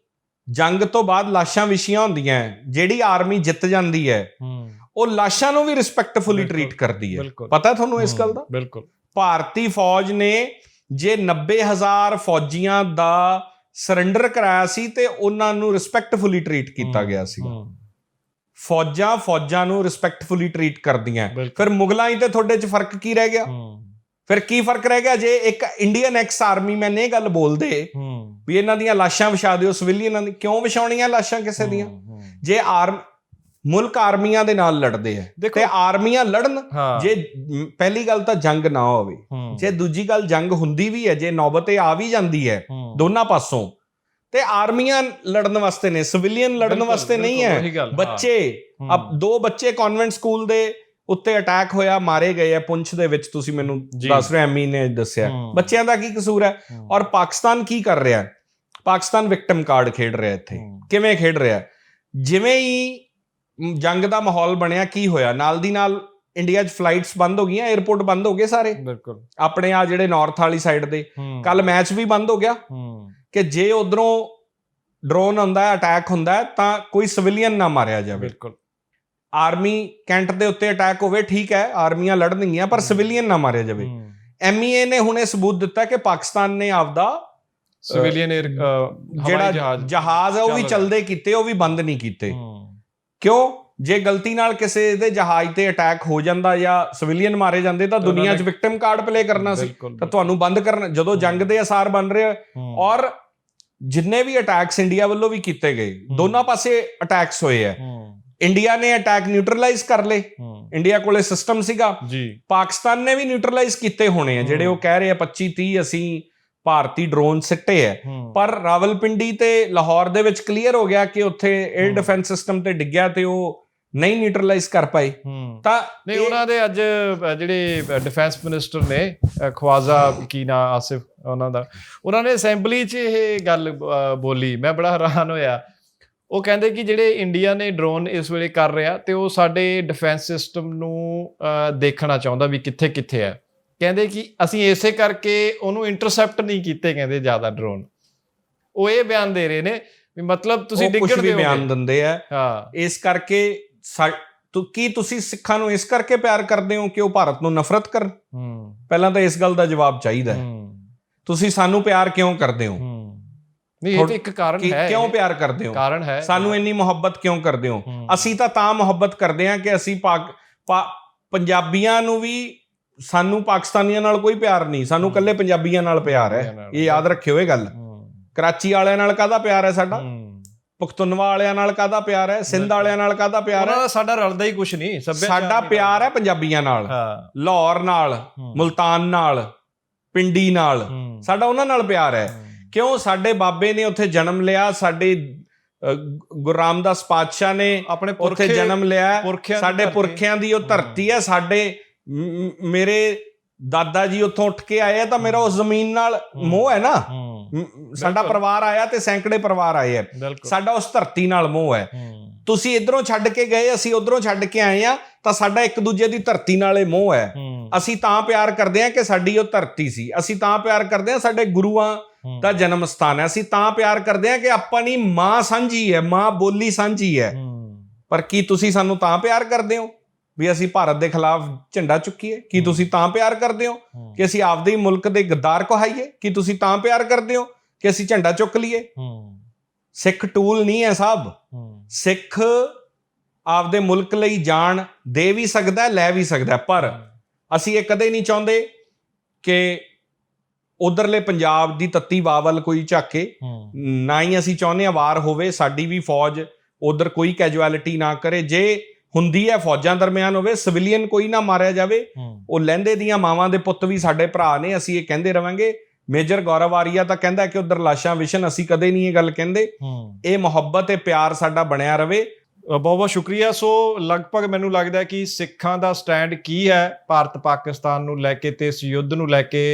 ਜੰਗ ਤੋਂ ਬਾਅਦ ਲਾਸ਼ਾਂ ਵਿਛੀਆਂ ਹੁੰਦੀਆਂ ਜਿਹੜੀ ਆਰਮੀ ਜਿੱਤ ਜਾਂਦੀ ਹੂੰ। ਉਹ ਲਾਸ਼ਾਂ ਨੂੰ ਵੀ ਰਿਸਪੈਕਟਫੁਲੀ ਟਰੀਟ ਕਰਦੀ ਹੈ। ਪਤਾ ਤੁਹਾਨੂੰ ਇਸ ਗੱਲ ਦਾ?
ਬਿਲਕੁਲ।
ਭਾਰਤੀ ਫੌਜ ਨੇ ਜੇ 90000 ਫੌਜੀਆਂ ਦਾ ਸਰੈਂਡਰ ਕਰਾਇਆ ਸੀ ਤੇ ਉਹਨਾਂ ਨੂੰ ਰਿਸਪੈਕਟਫੁਲੀ ਟਰੀਟ ਕੀਤਾ ਗਿਆ
ਹੂੰ,
ਫੌਜਾਂ ਫੌਜਾਂ ਨੂੰ ਰਿਸਪੈਕਟਫੁਲੀ ਟਰੀਟ ਕਰਦੀਆਂ ਫਿਰ ਮੁਗਲਾਂ ਹੀ ਤੇ ਤੁਹਾਡੇ 'ਚ ਫ਼ਰਕ ਕੀ ਰਹਿ ਗਿਆ? ਫਿਰ ਕੀ ਫ਼ਰਕ ਰਹਿ ਗਿਆ? ਜੇ ਇੱਕ ਇੰਡੀਅਨ ਐਕਸ ਆਰਮੀ ਮੈਨ ਇਹ ਗੱਲ ਬੋਲਦੇ ਵੀ ਇਹਨਾਂ ਦੀਆਂ ਲਾਸ਼ਾਂ ਵਿਛਾ ਦਿਓ ਸਿਵਿਲੀਅਨਾਂ ਦੀ ਕਿਉਂ ਵਿਛਾਉਣੀਆਂ ਲਾਸ਼ਾਂ ਕਿਸੇ ਦੀਆਂ? ਜੇ ਆਰਮ ਮੁਲਕ ਆਰਮੀਆਂ ਦੇ ਨਾਲ ਲੜਦੇ ਆ। ਤੇ ਆਰਮੀਆਂ ਲੜਨ ਜੇ ਪਹਿਲੀ ਗੱਲ ਤਾਂ ਜੰਗ ਨਾ ਹੋਵੇ। ਜੇ ਦੂਜੀ ਗੱਲ ਜੰਗ ਹੁੰਦੀ ਵੀ ਹੈ ਜੇ ਨੌਬਤ ਆ ਵੀ ਜਾਂਦੀ ਹੈ ਦੋਨਾਂ ਪਾਸੋਂ। ਤੇ ਆਰਮੀਆਂ ਲੜਨ ਵਾਸਤੇ ਨੇ ਸਿਵਿਲੀਅਨ ਲੜਨ ਵਾਸਤੇ ਨਹੀਂ ਹੈ। ਬੱਚੇ ਅਬ ਦੋ ਬੱਚੇ ਕਨਵੈਂਟ ਸਕੂਲ ਦੇ ਉੱਤੇ ਅਟੈਕ ਹੋਇਆ ਮਾਰੇ ਗਏ ਆ ਪੁੰਛ ਦੇ ਵਿੱਚ ਤੁਸੀਂ ਮੈਨੂੰ। ਦੱਸ ਰਹੇ ਐਮੀ ਨੇ ਦੱਸਿਆ। ਬੱਚਿਆਂ ਦਾ ਕੀ ਕਸੂਰ ਹੈ? ਔਰ ਪਾਕਿਸਤਾਨ ਕੀ ਕਰ ਰਿਹਾ ਹੈ? ਪਾਕਿਸਤਾਨ ਵਿਕਟਮ ਕਾਰਡ ਖੇਡ ਰਿਹਾ ਇੱਥੇ। ਕਿਵੇਂ ਖੇਡ ਰਿਹਾ? ਜਿਵੇਂ ਹੀ ਜੰਗ ਦਾ ਮਾਹੌਲ ਬਣਿਆ ਕੀ ਹੋਇਆ? ਨਾਲ ਦੀ ਨਾਲ ਇੰਡੀਆ 'ਚ ਫਲਾਈਟਸ ਬੰਦ ਹੋ ਗਈਆਂ 에ਅਰਪੋਰਟ ਬੰਦ ਹੋ ਗਏ ਸਾਰੇ।
ਬਿਲਕੁਲ।
ਆਪਣੇ ਆ ਜਿਹੜੇ ਨਾਰਥ ਵਾਲੀ ਸਾਈਡ ਦੇ। ਕੱਲ ਮੈਚ ਵੀ ਬੰਦ ਹੋ ਗਿਆ। ਕਿ ਜੇ ਉਧਰੋਂ ਡਰੋਨ ਹੁੰਦਾ ਹੈ ਅਟੈਕ ਹੁੰਦਾ ਹੈ ਤਾਂ ਕੋਈ ਸਿਵਿਲੀਅਨ ਨਾ ਮਾਰਿਆ ਜਾਵੇ।
ਬਿਲਕੁਲ।
ਆਰਮੀ ਕੈਂਟ ਦੇ ਉੱਤੇ ਅਟੈਕ ਹੋਵੇ ਠੀਕ ਹੈ ਆਰਮੀਆਂ ਲੜਨਗੀਆਂ ਪਰ। ਸਿਵਿਲੀਅਨ ਨਾ ਮਾਰਿਆ ਜਾਵੇ। ਐਮਈਏ ਨੇ ਹੁਣੇ ਸਬੂਤ ਦਿੱਤਾ ਕਿ ਪਾਕਿਸਤਾਨ ਨੇ ਆਪਦਾ
ਸਿਵਿਲੀਅਨ
ਜਿਹੜਾ
ਜਹਾਜ਼
ਹੈ ਉਹ ਵੀ
ਚੱਲ
ਚੱਲਦੇ ਕੀਤੇ ਉਹ ਵੀ ਬੰਦ ਨਹੀਂ ਕੀਤੇ। ਕਿਉਂ? ਜੇ ਗਲਤੀ ਨਾਲ ਕਿਸੇ ਦੇ ਜਹਾਜ਼ ਤੇ ਅਟੈਕ ਹੋ ਜਾਂਦਾ ਜਾਂ ਸਿਵਿਲੀਅਨ ਮਾਰੇ ਜਾਂਦੇ ਤਾਂ ਦੁਨੀਆ 'ਚ ਵਿਕਟਮ ਕਾਰਡ ਪਲੇ ਕਰਨਾ ਸੀ। ਤਾਂ ਤੁਹਾਨੂੰ ਬੰਦ ਕਰਨਾ ਜਦੋਂ ਜੰਗ ਦੇ ਅਸਾਰ ਬਣ ਰਹੇ ਔਰ ਜਿੰਨੇ ਵੀ ਅਟੈਕਸ ਇੰਡੀਆ ਵੱਲੋਂ ਵੀ ਕੀਤੇ ਗਏ ਦੋਨਾਂ ਪਾਸੇ ਅਟੈਕਸ ਹੋਏ ਆ। ਇੰਡੀਆ ਨੇ ਅਟੈਕ ਨਿਊਟਰਲਾਈਜ਼ ਕਰ ਲਏ। ਇੰਡੀਆ ਕੋਲੇ ਸਿਸਟਮ ਸੀਗਾ।
ਜੀ।
ਪਾਕਿਸਤਾਨ ਨੇ ਵੀ ਨਿਊਟਰਲਾਈਜ਼ ਕੀਤੇ ਹੋਣੇ ਆ ਜਿਹੜੇ ਉਹ ਕਹਿ ਰਹੇ ਆ 25 30 ਅਸੀਂ ਭਾਰਤੀ ਡਰੋਨ ਸਿੱਟੇ
ਹੂੰ,
ਪਰ ਰਾਵਲਪਿੰਡੀ ਤੇ ਲਾਹੌਰ ਦੇ ਵਿੱਚ ਕਲੀਅਰ ਹੋ ਗਿਆ ਕਿ ਉੱਥੇ 에ਅਰ। ਡਿਫੈਂਸ ਸਿਸਟਮ ਤੇ ਡਿੱਗਿਆ ਤੇ ਉਹ ਨਹੀਂ ਨਿਊਟਰਲਾਈਜ਼ ਕਰ ਪਾਏ।
ਹੂੰ।
ਤਾਂ
ਨਹੀਂ ਉਹਨਾਂ ਦੇ ਅੱਜ ਜਿਹੜੇ ਡਿਫੈਂਸ ਮਿਨਿਸਟਰ ਨੇ ਖਵਾਜ਼ਾ ਕੀ ਨਾ ਆਸਿਫ ਉਹਨਾਂ ਦਾ ਉਹਨਾਂ ਨੇ ਅਸੈਂਬਲੀ 'ਚ ਇਹ ਗੱਲ ਬੋਲੀ। ਮੈਂ ਬੜਾ ਹੈਰਾਨ ਹੋਇਆ। ਉਹ ਕਹਿੰਦੇ ਕਿ ਜਿਹੜੇ ਇੰਡੀਆ ਨੇ ਡਰੋਨ ਇਸ ਵੇਲੇ ਕਰ ਰਿਹਾ ਤੇ ਉਹ ਸਾਡੇ ਡਿਫੈਂਸ ਸਿਸਟਮ ਨੂੰ ਦੇਖਣਾ ਚਾਹੁੰਦਾ ਵੀ ਕਿੱਥੇ ਕਿੱਥੇ ਹੈ। ਕਹਿੰਦੇ ਕਿ ਅਸੀਂ ਇਸੇ ਕਰਕੇ ਉਹਨੂੰ ਇੰਟਰਸੈਪਟ ਨਹੀਂ ਕੀਤੇ ਕਹਿੰਦੇ ਜ਼ਿਆਦਾ ਡਰੋਨ ਉਹ ਇਹ ਬਿਆਨ ਦੇ ਰਹੇ ਨੇ ਵੀ ਮਤਲਬ ਤੁਸੀਂ ਡਿੱਗਣ ਦਿਓਗੇ।
ਬਿਆਨ ਦਿੰਦੇ ਆ।
ਹਾਂ।
ਇਸ ਕਰਕੇ ਕੀ ਤੁਸੀਂ ਸਿੱਖਾਂ ਨੂੰ ਇਸ ਕਰਕੇ ਪਿਆਰ ਕਰਦੇ ਹੋ ਕਿ ਉਹ ਭਾਰਤ ਨੂੰ ਨਫ਼ਰਤ ਕਰਨ?
ਹੂੰ।
ਪਹਿਲਾਂ ਤਾਂ ਇਸ ਗੱਲ ਦਾ ਜਵਾਬ ਚਾਹੀਦਾ ਹੈ। ਤੁਸੀਂ ਸਾਨੂੰ ਪਿਆਰ ਕਿਉਂ ਕਰਦੇ ਹੋ?
ਨਹੀਂ ਇਹ ਤਾਂ ਇੱਕ ਕਾਰਨ ਹੈ
ਕਿਉਂ ਪਿਆਰ ਕਰਦੇ ਹੋ?
ਕਾਰਨ ਹੈ।
ਸਾਨੂੰ ਇੰਨੀ ਮੁਹੱਬਤ ਕਿਉਂ ਕਰਦੇ ਹੋ? ਅਸੀਂ ਤਾਂ ਤਾਂ ਮੁਹੱਬਤ ਕਰਦੇ ਹਾਂ ਕਿ ਅਸੀਂ ਪਾਕ ਪੰਜਾਬੀਆਂ ਨੂੰ ਵੀ ਸਾਨੂੰ ਪਾਕਿਸਤਾਨੀਆਂ ਨਾਲ ਕੋਈ ਪਿਆਰ ਨਹੀਂ ਸਾਨੂੰ। ਇਕੱਲੇ ਪੰਜਾਬੀਆਂ ਨਾਲ ਪਿਆਰ ਹੈ। ਇਹ ਯਾਦ ਰੱਖਿਓ ਇਹ ਗੱਲ। ਕਰਾਚੀ ਵਾਲਿਆਂ ਨਾਲ ਕਾਹਦਾ ਪਿਆਰ ਹੈ ਸਾਡਾ। ਪਖਤੂਨਵਾ ਵਾਲਿਆਂ ਨਾਲ ਕਾਹਦਾ ਪਿਆਰ ਹੈ? ਸਿੰਧ। ਵਾਲਿਆਂ ਨਾਲ ਕਾਹਦਾ ਪਿਆਰ ਹੈ?
ਸਾਡਾ ਰਲਦਾ ਹੀ ਕੁਝ ਨਹੀਂ
ਸਾਡਾ ਪਿਆਰ ਹੈ। ਪੰਜਾਬੀਆਂ ਨਾਲ। ਲਾਹੌਰ ਨਾਲ ਮੁਲਤਾਨ ਨਾਲ ਪਿੰਡੀ ਨਾਲ। ਸਾਡਾ ਉਹਨਾਂ ਨਾਲ ਪਿਆਰ ਹੈ। ਕਿਉਂ? ਸਾਡੇ ਬਾਬੇ ਨੇ ਉੱਥੇ ਜਨਮ ਲਿਆ ਸਾਡੇ ਗੁਰੂ ਰਾਮਦਾਸ ਪਾਤਸ਼ਾਹ ਨੇ
ਆਪਣੇ
ਉੱਥੇ
ਪੁਰਖੇ
ਜਨਮ ਲਿਆ। ਸਾਡੇ। ਪੁਰਖਿਆਂ ਦੀ ਉਹ ਧਰਤੀ ਹੈ ਸਾਡੇ ਮੇਰੇ ਦਾਦਾ ਜੀ ਉੱਥੋਂ ਉੱਠ ਕੇ ਆਏ ਆ ਤਾਂ ਮੇਰਾ ਉਸ ਜ਼ਮੀਨ ਨਾਲ। ਮੋਹ ਹੈ ਨਾ? ਸਾਡਾ। ਪਰਿਵਾਰ ਆਇਆ ਤੇ ਸੈਂਕੜੇ ਪਰਿਵਾਰ ਆਏ ਆ। ਸਾਡਾ ਉਸ ਧਰਤੀ ਨਾਲ ਮੋਹ ਹੈ। ਤੁਸੀਂ ਇਧਰੋਂ ਛੱਡ ਕੇ ਗਏ ਅਸੀਂ ਉਧਰੋਂ ਛੱਡ ਕੇ ਆਏ ਆ ਤਾਂ ਸਾਡਾ ਇੱਕ ਦੂਜੇ ਦੀ ਧਰਤੀ ਨਾਲ ਇਹ ਮੋਹ ਹੈ। ਅਸੀਂ ਤਾਂ ਪਿਆਰ ਕਰਦੇ ਹਾਂ ਕਿ ਸਾਡੀ ਉਹ ਧਰਤੀ ਸੀ। ਅਸੀਂ ਤਾਂ ਪਿਆਰ ਕਰਦੇ ਹਾਂ ਸਾਡੇ ਗੁਰੂਆਂ ਦਾ ਜਨਮ ਸਥਾਨ ਹੈ। ਅਸੀਂ ਤਾਂ ਪਿਆਰ ਕਰਦੇ ਹਾਂ ਕਿ ਆਪਣੀ ਮਾਂ ਸਾਂਝੀ ਹੈ ਮਾਂ ਬੋਲੀ ਸਾਂਝੀ ਹੂੰ, ਪਰ ਕੀ ਤੁਸੀਂ ਸਾਨੂੰ ਤਾਂ ਪਿਆਰ ਕਰਦੇ ਹੋ? ਵੀ ਅਸੀਂ ਭਾਰਤ ਦੇ ਖਿਲਾਫ ਝੰਡਾ ਚੁੱਕੀਏ ਕੀ। ਤੁਸੀਂ ਤਾਂ ਪਿਆਰ ਕਰਦੇ ਹੋ? ਕਿ ਅਸੀਂ ਆਪਦੇ ਹੀ ਮੁਲਕ ਦੇ ਗੱਦਾਰ ਕਹਾਈਏ? ਕੀ ਤੁਸੀਂ ਤਾਂ ਪਿਆਰ ਕਰਦੇ ਹੋ ਕਿ ਅਸੀਂ ਝੰਡਾ ਚੁੱਕ ਲਈਏ? ਸਿੱਖ ਟੂਲ ਨਹੀਂ ਹੈ ਸਾਹਿਬ ਸਿੱਖ ਆਪਦੇ ਮੁਲਕ ਲਈ ਜਾਨ ਦੇ ਵੀ ਸਕਦਾ ਲੈ ਵੀ ਸਕਦਾ ਪਰ ਅਸੀਂ ਇਹ ਕਦੇ ਨਹੀਂ ਚਾਹੁੰਦੇ ਕਿ ਉਧਰਲੇ ਪੰਜਾਬ ਦੀ ਤੱਤੀ ਵਾਵਲ ਕੋਈ ਝਾਕੇ ਨਾ ਹੀ ਅਸੀਂ ਚਾਹੁੰਦੇ ਹਾਂ ਵਾਰ ਹੋਵੇ ਸਾਡੀ ਵੀ ਫੌਜ ਉਧਰ ਕੋਈ ਕੈਜੁਅਲਿਟੀ ਨਾ ਕਰੇ। ਜੇ ਹੁੰਦੀ ਹੈ ਫੌਜਾਂ ਦਰਮਿਆਨ ਹੋਵੇ ਸਿਵਲੀਅਨ ਕੋਈ ਨਾ ਮਾਰਿਆ ਜਾਵੇ ਉਹ ਲਹਿੰਦੇ ਦੀਆਂ ਮਾਵਾਂ ਦੇ ਪੁੱਤ ਵੀ ਸਾਡੇ ਭਰਾ ਨੇ ਅਸੀਂ ਇਹ ਕਹਿੰਦੇ ਰਵਾਂਗੇ। ਮੇਜਰ ਗੌਰਵ ਆਰੀਆ ਤਾਂ ਕਹਿੰਦਾ ਕਿ ਉਧਰ ਲਾਸ਼ਾਂ ਵਿਸ਼ਨ ਅਸੀਂ ਕਦੇ ਨਹੀਂ ਇਹ ਗੱਲ ਕਹਿੰਦੇ। ਇਹ ਮੁਹੱਬਤ ਤੇ ਪਿਆਰ ਸਾਡਾ ਬਣਿਆ ਰਵੇ।
ਬਹੁਤ ਬਹੁਤ ਸ਼ੁਕਰੀਆ। ਸੋ ਲਗਭਗ ਮੈਨੂੰ ਲੱਗਦਾ ਹੈ ਕਿ ਸਿੱਖਾਂ ਦਾ ਸਟੈਂਡ ਕੀ ਹੈ ਭਾਰਤ ਪਾਕਿਸਤਾਨ ਨੂੰ ਲੈ ਕੇ ਤੇ ਇਸ ਯੁੱਧ ਨੂੰ ਲੈ ਕੇ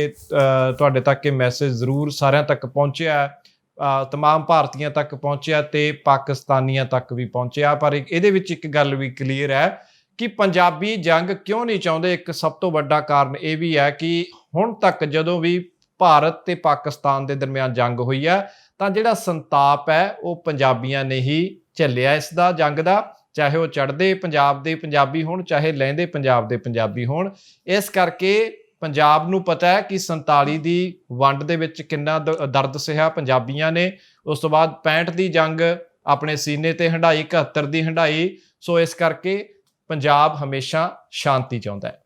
ਤੁਹਾਡੇ ਤੱਕ ਇਹ ਮੈਸੇਜ ਜ਼ਰੂਰ ਸਾਰਿਆਂ ਤੱਕ ਪਹੁੰਚਿਆ ਹੈ। ਅ, ਤਮਾਮ ਭਾਰਤੀਆਂ ਤੱਕ ਪਹੁੰਚਿਆ ਤੇ ਪਾਕਿਸਤਾਨੀਆਂ ਤੱਕ ਵੀ ਪਹੁੰਚਿਆ। ਪਰ ਇੱਕ- ਇਹਦੇ ਵਿੱਚ ਇੱਕ ਗੱਲ ਵੀ ਕਲੀਅਰ ਹੈ ਕਿ ਪੰਜਾਬੀ ਜੰਗ ਕਿਉਂ ਨਹੀਂ ਚਾਹੁੰਦੇ? ਇੱਕ ਸਭ ਤੋਂ ਵੱਡਾ ਕਾਰਨ ਇਹ ਵੀ ਹੈ ਕਿ ਹੁਣ ਤੱਕ ਜਦੋਂ ਵੀ ਭਾਰਤ ਤੇ ਪਾਕਿਸਤਾਨ ਦੇ ਦਰਮਿਆਨ ਜੰਗ ਹੋਈ ਹੈ ਤਾਂ ਜਿਹੜਾ ਸੰਤਾਪ ਹੈ ਉਹ ਪੰਜਾਬੀਆਂ ਨੇ ਹੀ ਝੱਲਿਆ ਇਸ ਦਾ ਜੰਗ ਦਾ। ਚਾਹੇ ਉਹ ਚੜ੍ਹਦੇ ਪੰਜਾਬ ਦੇ ਪੰਜਾਬੀ ਹੋਣ ਚਾਹੇ ਲਹਿੰਦੇ ਪੰਜਾਬ ਦੇ ਪੰਜਾਬੀ ਹੋਣ। ਇਸ ਕਰਕੇ ਪੰਜਾਬ ਨੂੰ ਪਤਾ ਹੈ ਕਿ 47 ਦੀ ਵੰਡ ਦੇ ਵਿੱਚ ਕਿੰਨਾ ਦ- ਦਰਦ ਸਹਿਆ ਪੰਜਾਬੀਆਂ ਨੇ। ਉਸ ਤੋਂ ਬਾਅਦ 65 ਦੀ ਜੰਗ ਆਪਣੇ ਸੀਨੇ ਤੇ ਹੰਡਾਈ 71 ਦੀ ਹੰਡਾਈ ਸੋ ਇਸ ਕਰਕੇ ਪੰਜਾਬ ਹਮੇਸ਼ਾ ਸ਼ਾਂਤੀ ਚਾਹੁੰਦਾ ਹੈ।